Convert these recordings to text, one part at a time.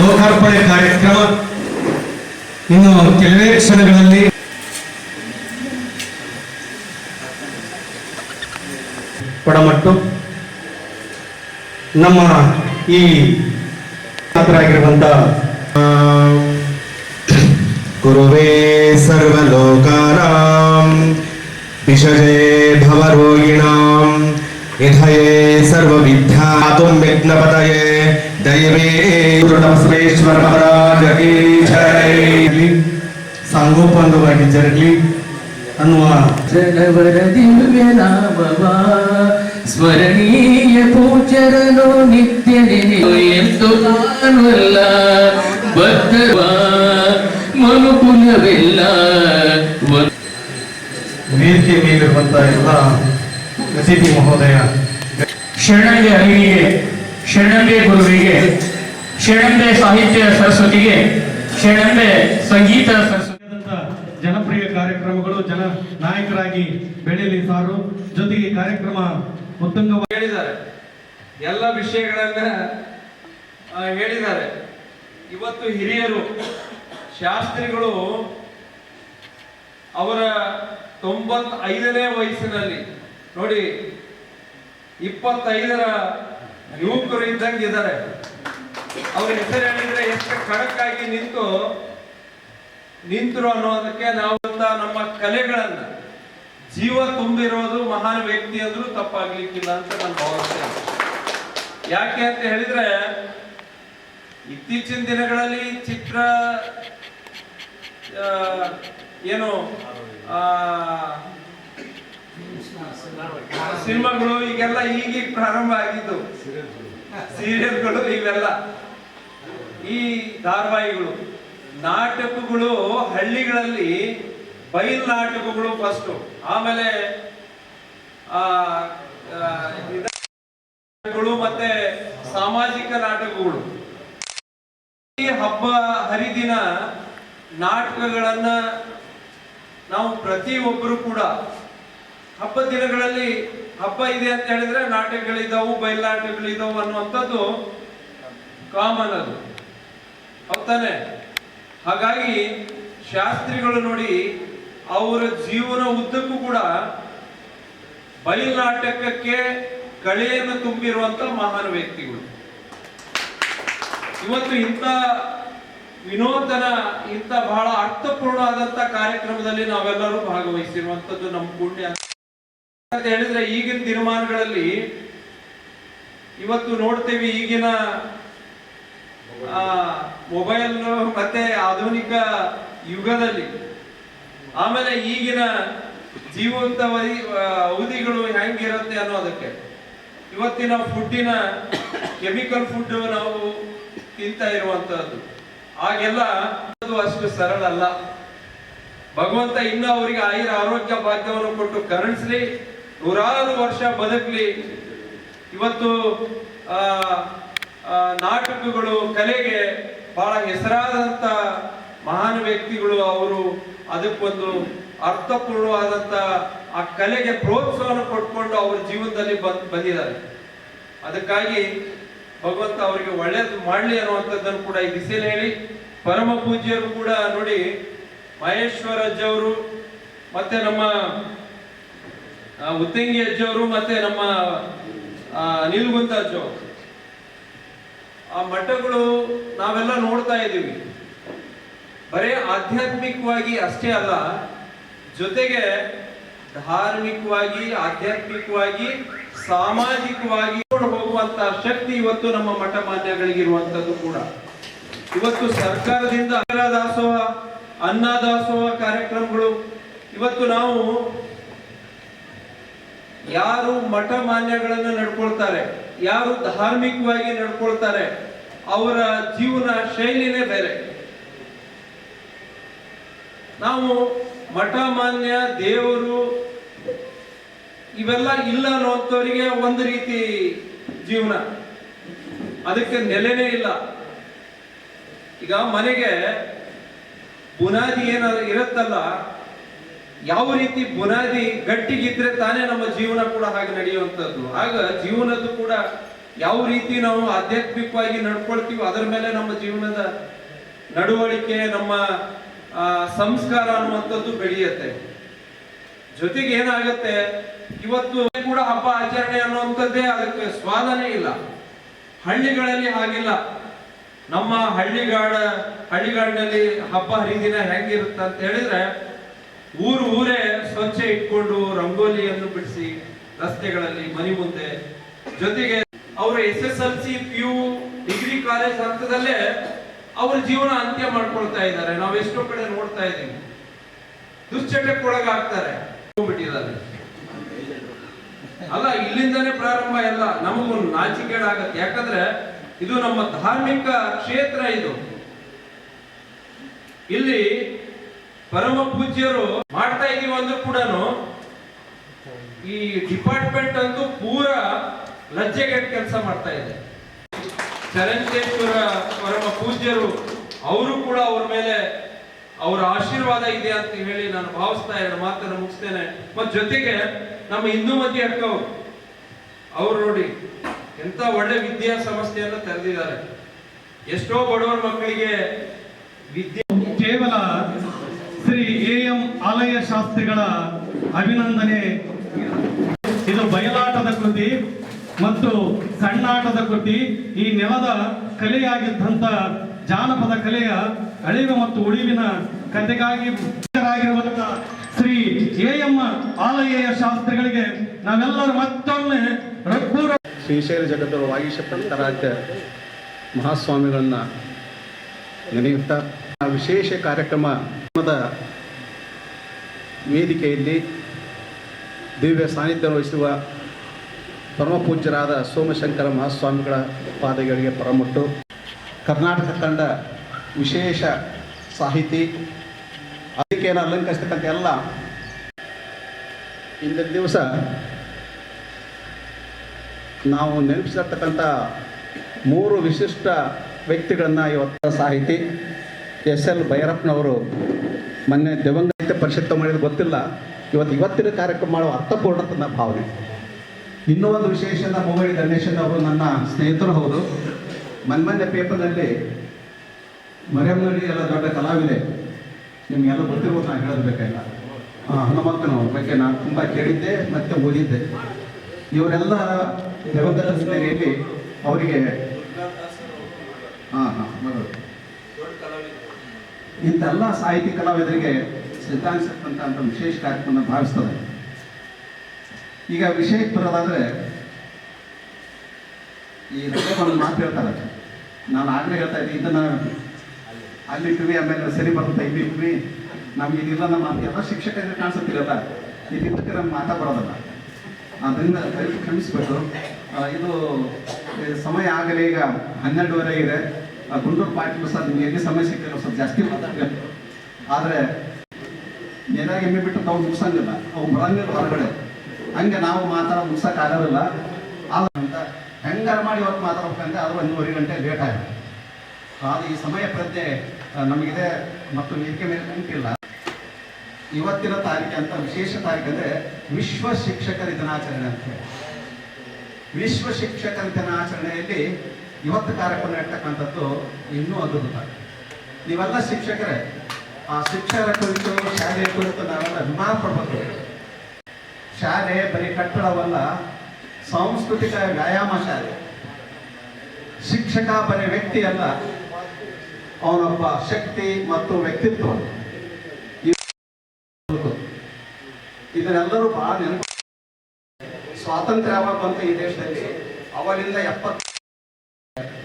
ಲೋಕಾರ್ಪಣೆ ಕಾರ್ಯಕ್ರಮ ಇನ್ನು ಕೆಲವೇ ಕ್ಷಣಗಳಲ್ಲಿ ಪಡಮಟ್ಟು ನಮ್ಮ ಈ ಆಗಿರುವಂತ ಗುರುವೇ ಸರ್ವಲೋಕಾನಾಂ ವಿಷಜೇ ಭವರೋಗಿಣಾಂ भवरोगिणां निधये सर्वविद्यातुं विघ्नपतये दैवे गुरुनमस्मेश्वर महाराज की जय ಆಗಲಿ, ಸಾಂಗೋಪಾಂಗವಾಗಿ ಜರಗಲಿ ಅನ್ನುವ ಜನವರ ದಿವ್ಯ ನಾಮವ ಸ್ಮರಣೀಯ ಪೂಜರನು ನಿತ್ಯ ನೆನೆಯು ಎಂದು ನಾನಲ್ಲ ಬದ್ಧವ ಮನುಕುಲವೆಲ್ಲ ಒಂದು ವೇದಿಕೆ ಮೇಲಿರುವಂತಹ ಎಲ್ಲ ಅತಿಥಿ ಮಹೋದಯ. ಶರಣಂಗೆ ಅರಿವಿಗೆ ಶರಣಂಬೆ ಗುರುವಿಗೆ ಶರಣಂಬೆ ಸಾಹಿತ್ಯ ಸರಸ್ವತಿಗೆ ಶರಣಂಬೆ ಸಂಗೀತ ಸರಸ್ವತಿ ಜನಪ್ರಿಯ ಕಾರ್ಯಕ್ರಮಗಳು ಜನ ನಾಯಕರಾಗಿ ಬೆಳೆಯಲಿ ಸಾರು. ಜೊತೆಗೆ ಕಾರ್ಯಕ್ರಮ ಉತ್ತುಂಗವಾಗಿ ಹೇಳಿದ್ದಾರೆ. ಎಲ್ಲ ವಿಷಯಗಳನ್ನ ಹೇಳಿದ್ದಾರೆ. ಇವತ್ತು ಹಿರಿಯರು, ಶಾಸ್ತ್ರಿಗಳು ಅವರ ತೊಂಬತ್ತೈದನೇ ವಯಸ್ಸಿನಲ್ಲಿ ನೋಡಿ, ಇಪ್ಪತ್ತೈದರ ಯುವಕರು ಇದ್ದಂಗೆ ಇದ್ದಾರೆ. ಅವ್ರ ಹೆಸರು ಹೇಳಿದ್ರೆ ಎಷ್ಟು ಕಡಕ್ಕಾಗಿ ನಿಂತು ನಿಂತರು ಅನ್ನೋದಕ್ಕೆ ನಾವು ನಮ್ಮ ಕಲೆಗಳನ್ನ, ಜೀವ ತುಂಬಿರೋದು ಮಹಾನ್ ವ್ಯಕ್ತಿ ಅಂದ್ರೂ ತಪ್ಪಾಗ್ಲಿಕ್ಕಿಲ್ಲ ಅಂತ ನಾನು ಭಾವಿಸ್ತೇನೆ. ಯಾಕೆ ಅಂತ ಹೇಳಿದ್ರೆ, ಇತ್ತೀಚಿನ ದಿನಗಳಲ್ಲಿ ಚಿತ್ರ ಏನು ಸಿನಿಮಾಗಳು ಈಗೆಲ್ಲ ಈಗೀಗ ಪ್ರಾರಂಭ ಆಗಿದ್ದು. ಸೀರಿಯಲ್ಗಳು ಇವೆಲ್ಲ. ಈ ಧಾರಾವಾಹಿಗಳು, ನಾಟಕಗಳು ಹಳ್ಳಿಗಳಲ್ಲಿ ಬಯಲು ನಾಟಕಗಳು ಫಸ್ಟ್ ಆಮೇಲೆ ಮತ್ತೆ ಸಾಮಾಜಿಕ ನಾಟಕಗಳು. ಈ ಹಬ್ಬ ಹರಿದಿನ ನಾಟಕಗಳನ್ನ ನಾವು ಪ್ರತಿಯೊಬ್ಬರು ಕೂಡ ಹಬ್ಬ ದಿನಗಳಲ್ಲಿ ಹಬ್ಬ ಇದೆ ಅಂತ ಹೇಳಿದ್ರೆ ನಾಟಕಗಳಿದ್ದಾವು ಬಯಲಾಟಗಳಿದ್ದಾವು ಅನ್ನುವಂಥದ್ದು ಕಾಮನ್ ಅದು. ಹೌದಾನೆ ಹಾಗಾಗಿ ಶಾಸ್ತ್ರಿಗಳು ನೋಡಿ ಅವರ ಜೀವನ ಉದ್ದಕ್ಕೂ ಕೂಡ ಬಯಲಾಟಕಕ್ಕೆ ಕಳೆಯನ್ನು ತುಂಬಿರುವಂತ ಮಹಾನ್ ವ್ಯಕ್ತಿಗಳು. ಇವತ್ತು ಇಂಥ ವಿನೋದನ ಇಂಥ ಬಹಳ ಅರ್ಥಪೂರ್ಣ ಆದಂತ ಕಾರ್ಯಕ್ರಮದಲ್ಲಿ ನಾವೆಲ್ಲರೂ ಭಾಗವಹಿಸಿರುವಂತದ್ದು ನಮ್ಮ ಪುಣ್ಯ ಅಂತ ಹೇಳಿದ್ರೆ ಈಗಿನ ದಿನಮಾನಗಳಲ್ಲಿ ಇವತ್ತು ನೋಡ್ತೇವೆ ಈಗಿನ ಮೊಬೈಲ್ ಮತ್ತೆ ಆಧುನಿಕ ಯುಗದಲ್ಲಿ. ಆಮೇಲೆ ಈಗಿನ ಜೀವಂತ ಅವಧಿಗಳು ಹೆಂಗಿರುತ್ತೆ ಅನ್ನೋದಕ್ಕೆ. ಇವತ್ತಿನ ಫುಡ್ಡಿನ ಕೆಮಿಕಲ್ ಫುಡ್ ನಾವು ತಿಂತಾ ಇರುವಂತಹದ್ದು. ಹಾಗೆಲ್ಲ ಅದು ಅಷ್ಟು ಸರಳ ಅಲ್ಲ. ಭಗವಂತ ಇನ್ನೂ ಅವರಿಗೆ ಆಯುರ ಆರೋಗ್ಯ ಭಾಗ್ಯವನ್ನು ಕೊಟ್ಟು ಕರುಣಿಸ್ಲಿ. ನೂರಾರು ವರ್ಷ ಬದುಕಲಿ. ಇವತ್ತು ನಾಟಕಗಳು, ಕಲೆಗೆ ಬಹಳ ಹೆಸರಾದಂಥ ಮಹಾನ್ ವ್ಯಕ್ತಿಗಳು ಅವರು. ಅದಕ್ಕೊಂದು ಅರ್ಥಪೂರ್ಣವಾದಂಥ ಆ ಕಲೆಗೆ ಪ್ರೋತ್ಸಾಹವನ್ನು ಕೊಟ್ಕೊಂಡು ಅವ್ರ ಜೀವನದಲ್ಲಿ ಬಂದ್, ಬಂದಿದ್ದಾರೆ. ಅದಕ್ಕಾಗಿ ಭಗವಂತ ಅವರಿಗೆ ಒಳ್ಳೇದು ಮಾಡಲಿ ಅನ್ನುವಂಥದ್ದನ್ನು ಕೂಡ ಈ ದಿಸೆಯಲ್ಲಿ ಹೇಳಿ, ಪರಮ ಪೂಜ್ಯರು ಕೂಡ ನೋಡಿ ಮಹೇಶ್ವರಜ್ಜವರು, ಮತ್ತೆ ನಮ್ಮ ಉತ್ತಂಗಿ ಅಜ್ಜವರು ಮತ್ತೆ ನಮ್ಮ ನಿಲುಗುಂತ ಅಜ್ಜವರು. ಆ ಮಠಗಳು ನಾವೆಲ್ಲ ನೋಡ್ತಾ ಇದ್ದೀವಿ. ಬರೇ ಆಧ್ಯಾತ್ಮಿಕವಾಗಿ ಅಷ್ಟೇ ಅಲ್ಲ, ಜೊತೆಗೆ ಧಾರ್ಮಿಕವಾಗಿ, ಆಧ್ಯಾತ್ಮಿಕವಾಗಿ, ಸಾಮಾಜಿಕವಾಗಿ ಹೋಗುವಂತ ಶಕ್ತಿ ಇವತ್ತು ನಮ್ಮ ಮಠ ಮಾನ್ಯಗಳಿಗಿರುವಂತದ್ದು ಕೂಡ. ಇವತ್ತು ಸರ್ಕಾರದಿಂದ ದಾಸೋಹ, ಅನ್ನ ದಾಸೋಹ ಕಾರ್ಯಕ್ರಮಗಳು. ಇವತ್ತು ನಾವು ಯಾರು ಮಠ ಮಾನ್ಯಗಳನ್ನು ನಡ್ಕೊಳ್ತಾರೆ, ಯಾರು ಧಾರ್ಮಿಕವಾಗಿ ನಡ್ಕೊಳ್ತಾರೆ, ಅವರ ಜೀವನ ಶೈಲಿನೇ ಬೇರೆ. ನಾವು ಮಠ ಮಾನ್ಯ, ದೇವರು, ಇವೆಲ್ಲ ಇಲ್ಲ ಅನ್ನುವಂಥವರಿಗೆ ಒಂದು ರೀತಿ ಜೀವನ. ಅದಕ್ಕೆ ನೆಲೆನೇ ಇಲ್ಲ. ಈಗ ಮನೆಗೆ ಬುನಾದಿ ಏನಾದ್ರು ಇರುತ್ತಲ್ಲ ಯಾವ ರೀತಿ ಬುನಾದಿ ಗಟ್ಟಿಗಿದ್ರೆ ತಾನೇ ನಮ್ಮ ಜೀವನ ಕೂಡ ಹಾಗೆ ನಡೆಯುವಂಥದ್ದು. ಆಗ ಜೀವನದ್ದು ಕೂಡ ಯಾವ ರೀತಿ ನಾವು ಆಧ್ಯಾತ್ಮಿಕವಾಗಿ ನಡ್ಕೊಳ್ತೀವಿ ಅದರ ಮೇಲೆ ನಮ್ಮ ಜೀವನದ ನಡವಳಿಕೆ, ನಮ್ಮ ಸಂಸ್ಕಾರ ಅನ್ನುವಂಥದ್ದು ಬೆಳೆಯುತ್ತೆ. ಜೊತೆಗೆ ಏನಾಗುತ್ತೆ, ಇವತ್ತು ಕೂಡ ಹಬ್ಬ ಆಚರಣೆ ಅನ್ನುವಂಥದ್ದೇ ಅದಕ್ಕೆ ಸ್ವಾದನೇ ಇಲ್ಲ. ಹಳ್ಳಿಗಳಲ್ಲಿ ಹಾಗಿಲ್ಲ. ನಮ್ಮ ಹಳ್ಳಿಗಾಡ, ಹಳ್ಳಿಗಾಡಿನಲ್ಲಿ ಹಬ್ಬ ಹರಿದಿನ ಹೆಂಗಿರುತ್ತೆ ಅಂತ ಹೇಳಿದ್ರೆ ಊರು ಊರೇ ಸ್ವಚ್ಛ ಇಟ್ಕೊಂಡು ರಂಗೋಲಿಯನ್ನು ಬಿಡಿಸಿ ರಸ್ತೆಗಳಲ್ಲಿ ಮನೆ ಮುಂದೆ. ಜೊತೆಗೆ ಅವರ S S L C P U degree college ಹಂತದಲ್ಲೇ ಅವ್ರ ಜೀವನ ಅಂತ್ಯ ಮಾಡ್ಕೊಳ್ತಾ ಇದ್ದಾರೆ. ನಾವು ಎಷ್ಟೋ ಕಡೆ ನೋಡ್ತಾ ಇದ್ದೀವಿ. ದುಶ್ಚಟಕ್ಕೆ ಒಳಗಾಗ್ತಾರೆ. ಹೋಗ್ಬಿಟ್ಟಿದ್ದಾರೆ. ಅಲ್ಲ, ಇಲ್ಲಿಂದನೇ ಪ್ರಾರಂಭ ಎಲ್ಲ. ನಮಗೊಂದು ನಾಚಿಕೆಡಾಗತ್ತೆ. ಯಾಕಂದ್ರೆ ಇದು ನಮ್ಮ ಧಾರ್ಮಿಕ ಕ್ಷೇತ್ರ ಇದು. ಇಲ್ಲಿ ಪರಮ ಪೂಜ್ಯರು ಮಾಡ್ತಾ ಇದೀವಿ ಅಂದ್ರೂ ಕೂಡ ಈ ಡಿಪಾರ್ಟ್ಮೆಂಟ್ ಅಂತೂ ಪೂರ ಲಜ್ಜೆಗೆಟ್ ಕೆಲಸ ಮಾಡ್ತಾ ಇದೆ. ಚರಂಜೇಶ್ವರ ಪರಮ ಪೂಜ್ಯರು, ಅವರು ಕೂಡ ಅವ್ರ ಮೇಲೆ ಅವರ ಆಶೀರ್ವಾದ ಇದೆ ಅಂತ ಹೇಳಿ ನಾನು ಭಾವಿಸ್ತಾ ಎರಡು ಮಾತನ್ನು ಮುಗಿಸ್ತೇನೆ. ಮತ್ ಜೊತೆಗೆ ನಮ್ಮ ಹಿಂದೂ ಮತಿ ಅಕ್ಕವರು ಅವ್ರು ನೋಡಿ ಎಂತ ಒಳ್ಳೆ ವಿದ್ಯಾ ಸಂಸ್ಥೆಯನ್ನು ತೆರೆದಿದ್ದಾರೆ. ಎಷ್ಟೋ ಬಡವರ ಮಕ್ಕಳಿಗೆ ವಿದ್ಯೆ ಕೇವಲ ಆಲಯ ಶಾಸ್ತ್ರಿಗಳ ಅಭಿನಂದನೆ. ಇದು ಬಯಲಾಟದ ಕೃತಿ ಮತ್ತು ಸಣ್ಣಾಟದ ಕೃತಿ. ಈ ನೆಲದ ಕಲೆಯಾಗಿದ್ದಂಥ ಜಾನಪದ ಕಲೆಯ ಅಳಿವು ಮತ್ತು ಉಳಿವಿನ ಕಥೆಗಾಗಿ ಶ್ರೀ ಎ ಎಂ ಆಲಯ ಶಾಸ್ತ್ರಿಗಳಿಗೆ ನಾವೆಲ್ಲರೂ ಮತ್ತೊಮ್ಮೆ ರಘುರ ಶ್ರೀಶೈಲ ಜಗದ್ಗುರು ವಾಗೀಶಪಂತರಾಜ್ಯ ಮಹಾಸ್ವಾಮಿಗಳನ್ನ ನೆನೆಯುತ್ತಾ ವಿಶೇಷ ಕಾರ್ಯಕ್ರಮದ ವೇದಿಕೆಯಲ್ಲಿ ದಿವ್ಯ ಸಾನ್ನಿಧ್ಯ ವಹಿಸುವ ಪರಮಪೂಜ್ಯರಾದ ಸೋಮಶಂಕರ ಮಹಾಸ್ವಾಮಿಗಳ ಪಾದಗಳಿಗೆ ಪರಮಟ್ಟು. ಕರ್ನಾಟಕ ತಂಡ ವಿಶೇಷ ಸಾಹಿತಿ ಅದಕ್ಕೆಯನ್ನು ಅಲಂಕರಿಸ್ತಕ್ಕಂಥ ಎಲ್ಲ ಇಂದಿನ ದಿವಸ ನಾವು ನೆನಪಿಸಿರ್ತಕ್ಕಂಥ ಮೂರು ವಿಶಿಷ್ಟ ವ್ಯಕ್ತಿಗಳನ್ನು ಇವತ್ತು ಸಾಹಿತಿ ಎಸ್ ಎಲ್ ಭೈರಪ್ಪನವರು ಮೊನ್ನೆ ದಿವಂಗತ ಪರಿಷತ್ತು ಮಾಡಿದ್ರೆ ಗೊತ್ತಿಲ್ಲ. ಇವತ್ತು ಇವತ್ತಿನ ಕಾರ್ಯಕ್ರಮ ಮಾಡುವ ಅರ್ಥಪೂರ್ಣ ನನ್ನ ಭಾವನೆ. ಇನ್ನೂ ಒಂದು ವಿಶೇಷ ಮೊಬೈಲ್ ಗಣೇಶನ್ ಅವರು ನನ್ನ ಸ್ನೇಹಿತರು, ಹೌದು. ಮೊನ್ನೆ ಪೇಪರ್ನಲ್ಲಿ ಮರೆಯಮ್ಮನಲ್ಲಿ ಎಲ್ಲ ದೊಡ್ಡ ಕಲಾವಿದೆ. ನಿಮಗೆಲ್ಲ ಗೊತ್ತಿರ್ಬೋದು ನಾನು ಹೇಳೋದು ಬೇಕಾಗಿಲ್ಲ. ಹನುಮಂತನವ್ರ ಬಗ್ಗೆ ನಾನು ತುಂಬ ಕೇಳಿದ್ದೆ ಮತ್ತು ಓದಿದ್ದೆ. ಇವರೆಲ್ಲ ದೇವಗತ ಹಿನ್ನೆಲೆಯಲ್ಲಿ ಅವರಿಗೆ ಹಾಂ ಹಾಂ ಮಗಳು ಇಂಥೆಲ್ಲ ಸಾಹಿತಿ ಕಲಾವಿದರಿಗೆ ಸಿದ್ಧಾಂತ ಅಂತ ವಿಶೇಷ ಕಾರ್ಯಕ್ರಮ ಭಾವಿಸ್ತದೆ. ಈಗ ವಿಷಯಕ್ಕೆ ಬರೋದಾದ್ರೆ, ಈ ಒಂದು ಮಾತು ಹೇಳ್ತಾರೆ. ನಾನು ಆಗಲೇ ಹೇಳ್ತಾ ಇದ್ದೆ ಇದನ್ನ ಅಲ್ಲಿಟ್ಟಿವಿ ಆಮೇಲೆ ಸರಿ ಬರುತ್ತೆ? ಇಲ್ಲಿ ಇಟ್ವಿ ನಮ್ಗೆ ಇದಿಲ್ಲ, ನಮ್ಮ ಎಲ್ಲ ಶಿಕ್ಷಕರಿಗೆ ಕಾಣಿಸುತ್ತಿರಲ್ಲ ಇದಿದ್ದಕ್ಕೆ ನಮ್ಗೆ ಮಾತಾ ಬರೋದಲ್ಲ. ಅದರಿಂದ ಕ್ಷಮಿಸ್ಬೇಕು. ಇದು ಸಮಯ ಆಗಲಿ ಈಗ ಹನ್ನೆರಡುವರೆ ಇದೆ. ಗುಂಡೂರು ಪಾಟೀಲ್ ಸರ್ ನಿಮಗೆ ಎಲ್ಲಿ ಸಮಯ ಸಿಕ್ಕಿಲ್ಲ ಸ್ವಲ್ಪ ಜಾಸ್ತಿ ಮಾತಾಡ್ಬೇಕು ಆದರೆ ಏನಾಗಿ ಎಮ್ಮೆ ಬಿಟ್ಟು ತಾವು ಮುಗಿಸಂಗಿಲ್ಲ. ಅವು ಬರಂಗಿಲ್ಲ ಹೊರಗಡೆ. ಹಂಗೆ ನಾವು ಮಾತಾಡೋ ಮುಗಿಸೋಕ್ಕಾಗೋದಿಲ್ಲ ಆದಂತ ಹೆಂಗಾರ ಮಾಡಿ ಇವತ್ತು ಮಾತಾಡ್ಬೇಕಂದ್ರೆ ಅದು ಒಂದೂವರೆ ಗಂಟೆ ಲೇಟ್ ಆಗಿದೆ ಆದ್ರೆ ಈ ಸಮಯ ಪ್ರಜ್ಞೆ ನಮಗಿದೆ ಮತ್ತು ನೀರಿಗೆ ಮೇಲೆ ಇವತ್ತಿನ ತಾರೀಕು ಅಂತ ವಿಶೇಷ ತಾರೀಕು ಅಂದರೆ ವಿಶ್ವ ಶಿಕ್ಷಕರ ದಿನಾಚರಣೆ ಅಂತ ಹೇಳಿ. ವಿಶ್ವ ಶಿಕ್ಷಕರ ದಿನಾಚರಣೆಯಲ್ಲಿ ಇವತ್ತು ಕಾರ್ಯಕ್ರಮ ಇರ್ತಕ್ಕಂಥದ್ದು ಇನ್ನೂ ಅದ್ಭುತ. ನೀವೆಲ್ಲ ಶಿಕ್ಷಕರೇ, ಆ ಶಿಕ್ಷಕರ ಕುರಿತು ಶಾಲೆಯ ಕುರಿತು ನಾವೆಲ್ಲ ಅಭಿಮಾನ ಪಡ್ಬೇಕು ಶಾಲೆ ಬರೀ ಕಟ್ಟಡವಲ್ಲ, ಸಾಂಸ್ಕೃತಿಕ ವ್ಯಾಯಾಮ ಶಾಲೆ. ಶಿಕ್ಷಕ ಬರೀ ವ್ಯಕ್ತಿ ಅಲ್ಲ, ಅವನೊಬ್ಬ ಶಕ್ತಿ ಮತ್ತು ವ್ಯಕ್ತಿತ್ವ. ಇದನ್ನೆಲ್ಲರೂ ಬಹಳ ನೆನಪು ಸ್ವಾತಂತ್ರ್ಯ ಈ ದೇಶದಲ್ಲಿ? ಅವರಿಂದ ಎಪ್ಪತ್ತು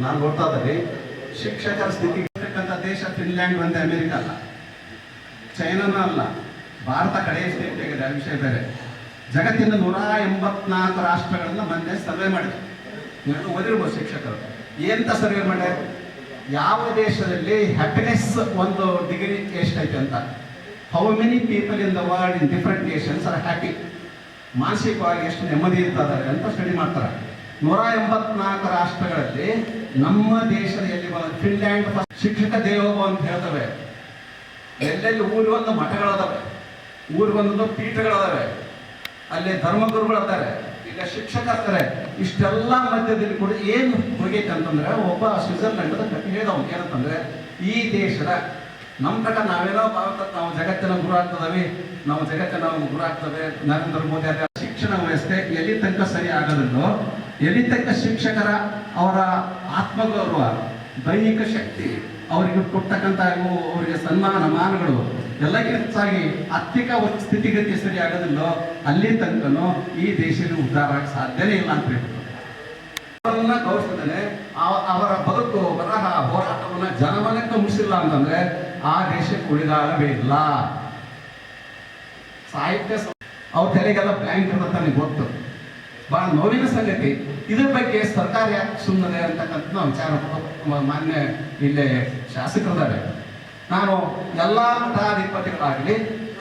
ನಾನು ನೋಡ್ತಾ ಇದ್ದೀನಿ, ಶಿಕ್ಷಕರ ಸ್ಥಿತಿ ಇರ್ತಕ್ಕಂಥ ದೇಶ ಫಿನ್ಲ್ಯಾಂಡ್ ಒಂದೇ ಅಮೆರಿಕ ಅಲ್ಲ. ಚೈನಾನೂ ಅಲ್ಲ, ಭಾರತ ಕಡೆ ಸ್ಟೇಟ್ ಆಗಿದೆ ವಿಷಯ ಬೇರೆ. ಜಗತ್ತಿನ ನೂರ ಎಂಬತ್ನಾಲ್ಕು ರಾಷ್ಟ್ರಗಳನ್ನ ಮೊನ್ನೆ ಸರ್ವೆ ಮಾಡಿದೆ ನೀವು ಓದಿರ್ಬೋದು ಶಿಕ್ಷಕರು. ಏನಂತ ಸರ್ವೆ ಮಾಡ್ಯಾರ? ಯಾವ ದೇಶದಲ್ಲಿ ಹ್ಯಾಪಿನೆಸ್ ಒಂದು ಡಿಗ್ರಿ ಎಷ್ಟೈತೆ ಅಂತ. How many people in the world in different nations are happy ಮಾನಸಿಕವಾಗಿ ಎಷ್ಟು ನೆಮ್ಮದಿ ಇರ್ತಾರೆ ಅಂತ ಸ್ಟಡಿ ಮಾಡ್ತಾರೆ. ನೂರ ಎಂಬತ್ನಾಲ್ಕು ರಾಷ್ಟ್ರಗಳಲ್ಲಿ ನಮ್ಮ ದೇಶದ ಎಲ್ಲಿ ಫಿನ್ಲ್ಯಾಂಡ್ ಶಿಕ್ಷಕ ದೇವೋಭವ ಅಂತ ಹೇಳ್ತವೆ. ಎಲ್ಲೆಲ್ಲಿ ಊರಿಗೊಂದು ಮಠಗಳದಾವೆ. ಊರಿಗೊಂದು ಪೀಠಗಳದಾವೆ. ಅಲ್ಲಿ ಧರ್ಮಗುರುಗಳು ಅದಾರೆ ಈಗ ಅಂತಾರೆ ಇಷ್ಟೆಲ್ಲ ಮಧ್ಯದಲ್ಲಿ ಕೂಡ ಏನು ಹೋಗೈತೆ ಅಂತಂದ್ರೆ ಒಬ್ಬ ಸ್ವಿಟ್ಜರ್ಲೆಂಡ್ ಕಟ್ಟಿ ಹೇಳಿದವ್ ಏನಂತಂದ್ರೆ, ಈ ದೇಶದ ನಮ್ಮ ಪ್ರಕಾರ ನಾವೇನೋ ಭಾರತ ನಾವು ಜಗತ್ತಿನ ಗುರು ಆಗ್ತದವಿ. ನಾವು ಜಗತ್ತಿನ ಗುರು ಆಗ್ತದೆ ನರೇಂದ್ರ ಮೋದಿ ಶಿಕ್ಷಣ ವ್ಯವಸ್ಥೆ ಎಲ್ಲಿ ತನಕ ಸರಿ ಆಗೋದಿಲ್ಲೋ ಎಲ್ಲಿ ತನಕ ಶಿಕ್ಷಕರ ಅವರ ಆತ್ಮಗೌರವ, ದೈಹಿಕ ಶಕ್ತಿ, ಅವರಿಗೆ ಕೊಡ್ತಕ್ಕಂಥ ಅವರಿಗೆ ಸನ್ಮಾನ, ಮಾನಗಳು ಎಲ್ಲಕ್ಕಿಂತ ಹೆಚ್ಚಾಗಿ ಸ್ಥಿತಿಗತಿ ಸರಿ ಆಗೋದಿಲ್ಲೋ, ಅಲ್ಲಿ ತನಕನೂ ಈ ದೇಶದ ಉದ್ಧಾರ ಆಗಕ್ಕೆ ಸಾಧ್ಯನೇ ಇಲ್ಲ ಅಂತ ಹೇಳ್ತಾರೆ ಅವರನ್ನ ಗೌರವಿಸಿದ್ದಾನೆ ಅವರ ಬದುಕು, ಬರಹ, ಹೋರಾಟವನ್ನ ಜನಮನಕ್ಕೆ ಮುಗಿಸಿಲ್ಲ ಅಂತಂದ್ರೆ ಆ ದೇಶಕ್ಕೆ ಉಳಿದಾಗಲೇ ಇಲ್ಲ. ಸಾಹಿತ್ಯ ಅವ್ರ ತಲೆಗೆಲ್ಲ ಬ್ಯಾಂಕ್ ಅಂತ ನನಗೆ ಗೊತ್ತು. ಬಹಳ ನೋವಿನ ಸಂಗತಿ. ಇದ್ರ ಬಗ್ಗೆ ಸರ್ಕಾರ ಯಾಕೆ ಸುಮ್ಮನೆ ಅಂತಕ್ಕಂಥ ನಾವು ವಿಚಾರ ಮಾನ್ಯ ಇಲ್ಲೇ ಶಾಸಕರಿದ್ದಾರೆ. ನಾನು ಎಲ್ಲ ಮಠಾಧಿಪತಿಗಳಾಗಲಿ,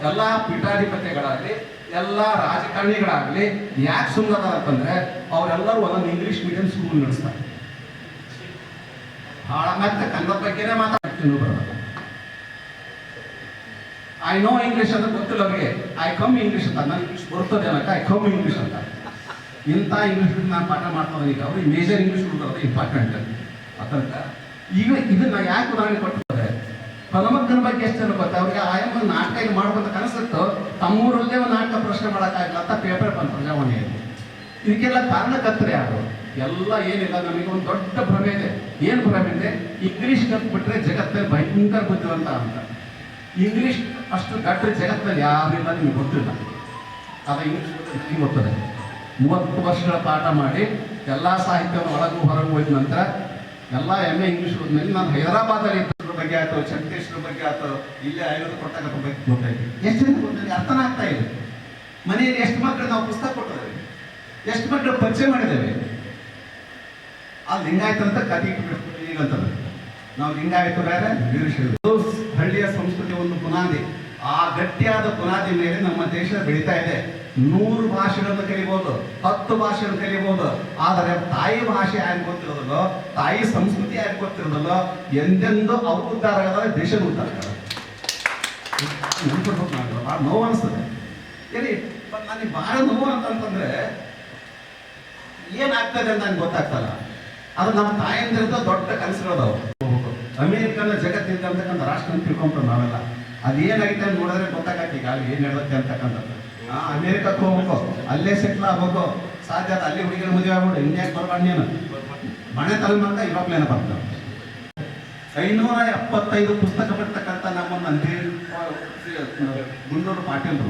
ಎಲ್ಲ ಪೀಠಾಧಿಪತಿಗಳಾಗಲಿ, ಎಲ್ಲ ರಾಜಕಾರಣಿಗಳಾಗಲಿ ಯಾಕೆ ಸುಮ್ಮನೆ ಅಂತಂದ್ರೆ ಅವರೆಲ್ಲರೂ ಒಂದೊಂದು ಇಂಗ್ಲಿಷ್ ಮೀಡಿಯಂ ಸ್ಕೂಲ್ ನಡೆಸ್ತಾರೆ. ಬಹಳ ಮತ್ತೆ ಕನ್ನಡ ಬಗ್ಗೆನೇ ಮಾತಾಡ್ತೀನಿ ಬರೋದು ಐ ನೋ ಇಂಗ್ಲಿಷ್ ಅಂತ ಗೊತ್ತಿಲ್ಲ ಅವ್ರಿಗೆ. ಐ ಕಮ್ ಇಂಗ್ಲಿಷ್ ಅಂತ. ನಾನು ಇಂಗ್ಲಿಷ್ ಬರ್ತದೆ ಅನ್ನಕ್ಕೆ ಐ ಕಮ್ ಇಂಗ್ಲಿಷ್ ಅಂತ. ಇಂಥ ಇಂಗ್ಲಿಷ್ ನಾನು ಪಾಠ ಮಾಡ್ತಾರೆ ಈಗ ಅವ್ರಿಗೆ ಮೇಜರ್ ಇಂಗ್ಲೀಷ್ ಕೊಡ್ತಾರೆ ಇಂಪಾರ್ಟೆಂಟ್ ಅದಕ್ಕೆ ಈಗ ಇದನ್ನ ಯಾಕೆ ಉದಾಹರಣೆ ಕೊಟ್ಟಿದ್ದಾರೆ? ಫಲಮಗ್ನ ಬಗ್ಗೆ ಎಷ್ಟು ಜನ ಗೊತ್ತೆ? ಅವ್ರಿಗೆ ಆಯಮ್ಮ ನಾಟಕ ಇಲ್ಲಿ ಮಾಡ್ಬೇಕಂತ ಕನಸಿತ್ತು. ತಮ್ಮೂರಲ್ಲೇ ಒಂದು ನಾಟಕ ಪ್ರಶ್ನೆ ಮಾಡೋಕ್ಕಾಗಲ್ಲ ಅಂತ ಪೇಪರ್ ಬಂತು ಪ್ರಜಾವಾಣಿಯಲ್ಲಿ ಇದಕ್ಕೆಲ್ಲ ಕಾರಣಕರ್ತರು ಯಾರು? ಎಲ್ಲ ಏನಿಲ್ಲ, ನಮಗೆ ಒಂದು ದೊಡ್ಡ ಭ್ರಮೆ ಇದೆ. ಏನು ಭ್ರಮೆ ಇದೆ? ಇಂಗ್ಲೀಷ್ ಕಲ್ತ್ಬಿಟ್ರೆ ಜಗತ್ತಲ್ಲಿ ಭಯಂಕರ ಬುದ್ಧಿವಂತ ಅಂತ. ಇಂಗ್ಲೀಷ್ ಅಷ್ಟು ದೊಡ್ಡ ಜಗತ್ತಲ್ಲಿ ಯಾರಿಲ್ಲ, ನಿಮ್ಗೆ ಗೊತ್ತಿಲ್ಲ. ಅದ ಇಂಗ್ಲೀಷ್ ಗೊತ್ತದೆ. ಮೂವತ್ತು ವರ್ಷಗಳ ಪಾಠ ಮಾಡಿ ಎಲ್ಲ ಸಾಹಿತ್ಯವನ್ನು ಒಳಗೂ ಹೊರಗೂ ಹೋದ ನಂತರ ಎಲ್ಲ ಎಂ ಎ ಇಂಗ್ಲಿಷ್ ಓದ್ಮೇಲೆ ನಾನು ಹೈದರಾಬಾದಲ್ಲಿ ಬಗ್ಗೆ ಆಯ್ತು ವೆಂಕಟೇಶ್ವರ ಬಗ್ಗೆ ಆಯ್ತು, ಇಲ್ಲೇ ಆಯುರ್ವೇದ ಕೊಟ್ಟಾಗ ಬಗ್ಗೆ ಗೊತ್ತಾಯ್ತು ಎಷ್ಟು ಜನ ಗೊತ್ತಿದೆ ಅರ್ಥನ ಆಗ್ತಾ ಇದೆ ಮನೆಯಲ್ಲಿ ಎಷ್ಟು ಮಕ್ಕಳು ನಾವು ಪುಸ್ತಕ ಕೊಟ್ಟಿದ್ದೇವೆ, ಎಷ್ಟು ಮಕ್ಕಳು ಪರಿಚಯ ಮಾಡಿದ್ದೇವೆ. ಅಲ್ಲಿ ಲಿಂಗಾಯತ ಅಂತ ಕತೆ ಈಗಂತದ ನಾವು ಲಿಂಗಾಯತ ಬೇರೆ ವೀರಶೈವ ಹಳ್ಳಿಯ ಸಂಸ್ಕೃತಿ ಒಂದು ಬುನಾದಿ ಆ ಗಟ್ಟಿಯಾದ ಬುನಾದಿ ಮೇಲೆ ನಮ್ಮ ದೇಶ ಬೆಳೀತಾ ಇದೆ. ನೂರು ಭಾಷೆಗಳನ್ನು ಕಲಿಬಹುದು ಹತ್ತು ಭಾಷೆಗಳನ್ನು ಕಲಿಬಹುದು ಆದರೆ ತಾಯಿ ಭಾಷೆ ಯಾಕೆ ಗೊತ್ತಿರೋದಲ್ಲೋ ತಾಯಿ ಸಂಸ್ಕೃತಿ ಯಾಕೆ ಗೊತ್ತಿರೋದಲ್ಲೋ ಎಂದೆಂದು ಅವರು ಉದ್ಧಾರ ಆಗಲ್ಲ ನೆನ್ಪಿಡ್ಬೇಕು ನಾನು ಭಾಳ ನೋವು ಅನಿಸ್ತದೆ. ಏನಿ ನನಗೆ ಭಾಳ ನೋವು ಅಂತಂತಂದ್ರೆ ಏನಾಗ್ತದೆ ಅಂತ ನನಗೆ ಗೊತ್ತಾಗ್ತಲ್ಲ. ಅದು ನಮ್ಮ ತಾಯಂದಿರದ ದೊಡ್ಡ ಕನಸುಗಳದಾವು. ಅಮೇರಿಕನ ಜಗತ್ತಿಂದ ಅಂತಕ್ಕಂಥ ರಾಷ್ಟ್ರ ತಿಳ್ಕೊಂಡ್ರು ನಾವೆಲ್ಲ. ಅದೇನಾಗಿದೆ ನೋಡಿದ್ರೆ ಗೊತ್ತಾಗತ್ತೆ ಈಗ ಏನು ಹೇಳುತ್ತೆ ಅಂತಕ್ಕಂಥದ್ದು. ಅಮೇರಿಕಕ್ಕೆ ಹೋಗ್ಬೇಕು ಅಲ್ಲೇ ಸೆಟ್ಲ್ ಆಗ್ಬೇಕು. ಸಾಧ್ಯ ಅಲ್ಲಿ ಹುಡುಗಿನ ಮದುವೆ ಆಗ್ಬಿಡು ಇಂಡಿಯಾಕ್ಕೆ ಬರ್ಬಾರ್ದು ನೀನು. ಮನೆ ತಲೆಮಾರ್ಗ ಯುರೋಪ್ಲೇನ ಬರ್ತಾವೆ ಐನೂರ ಎಪ್ಪತ್ತೈದು ಪುಸ್ತಕ ಬಿಡ್ತಕ್ಕಂಥ ನಮ್ಮ ನಂದಿ ಗುಂಡೂರು ಪಾಟೀಲ್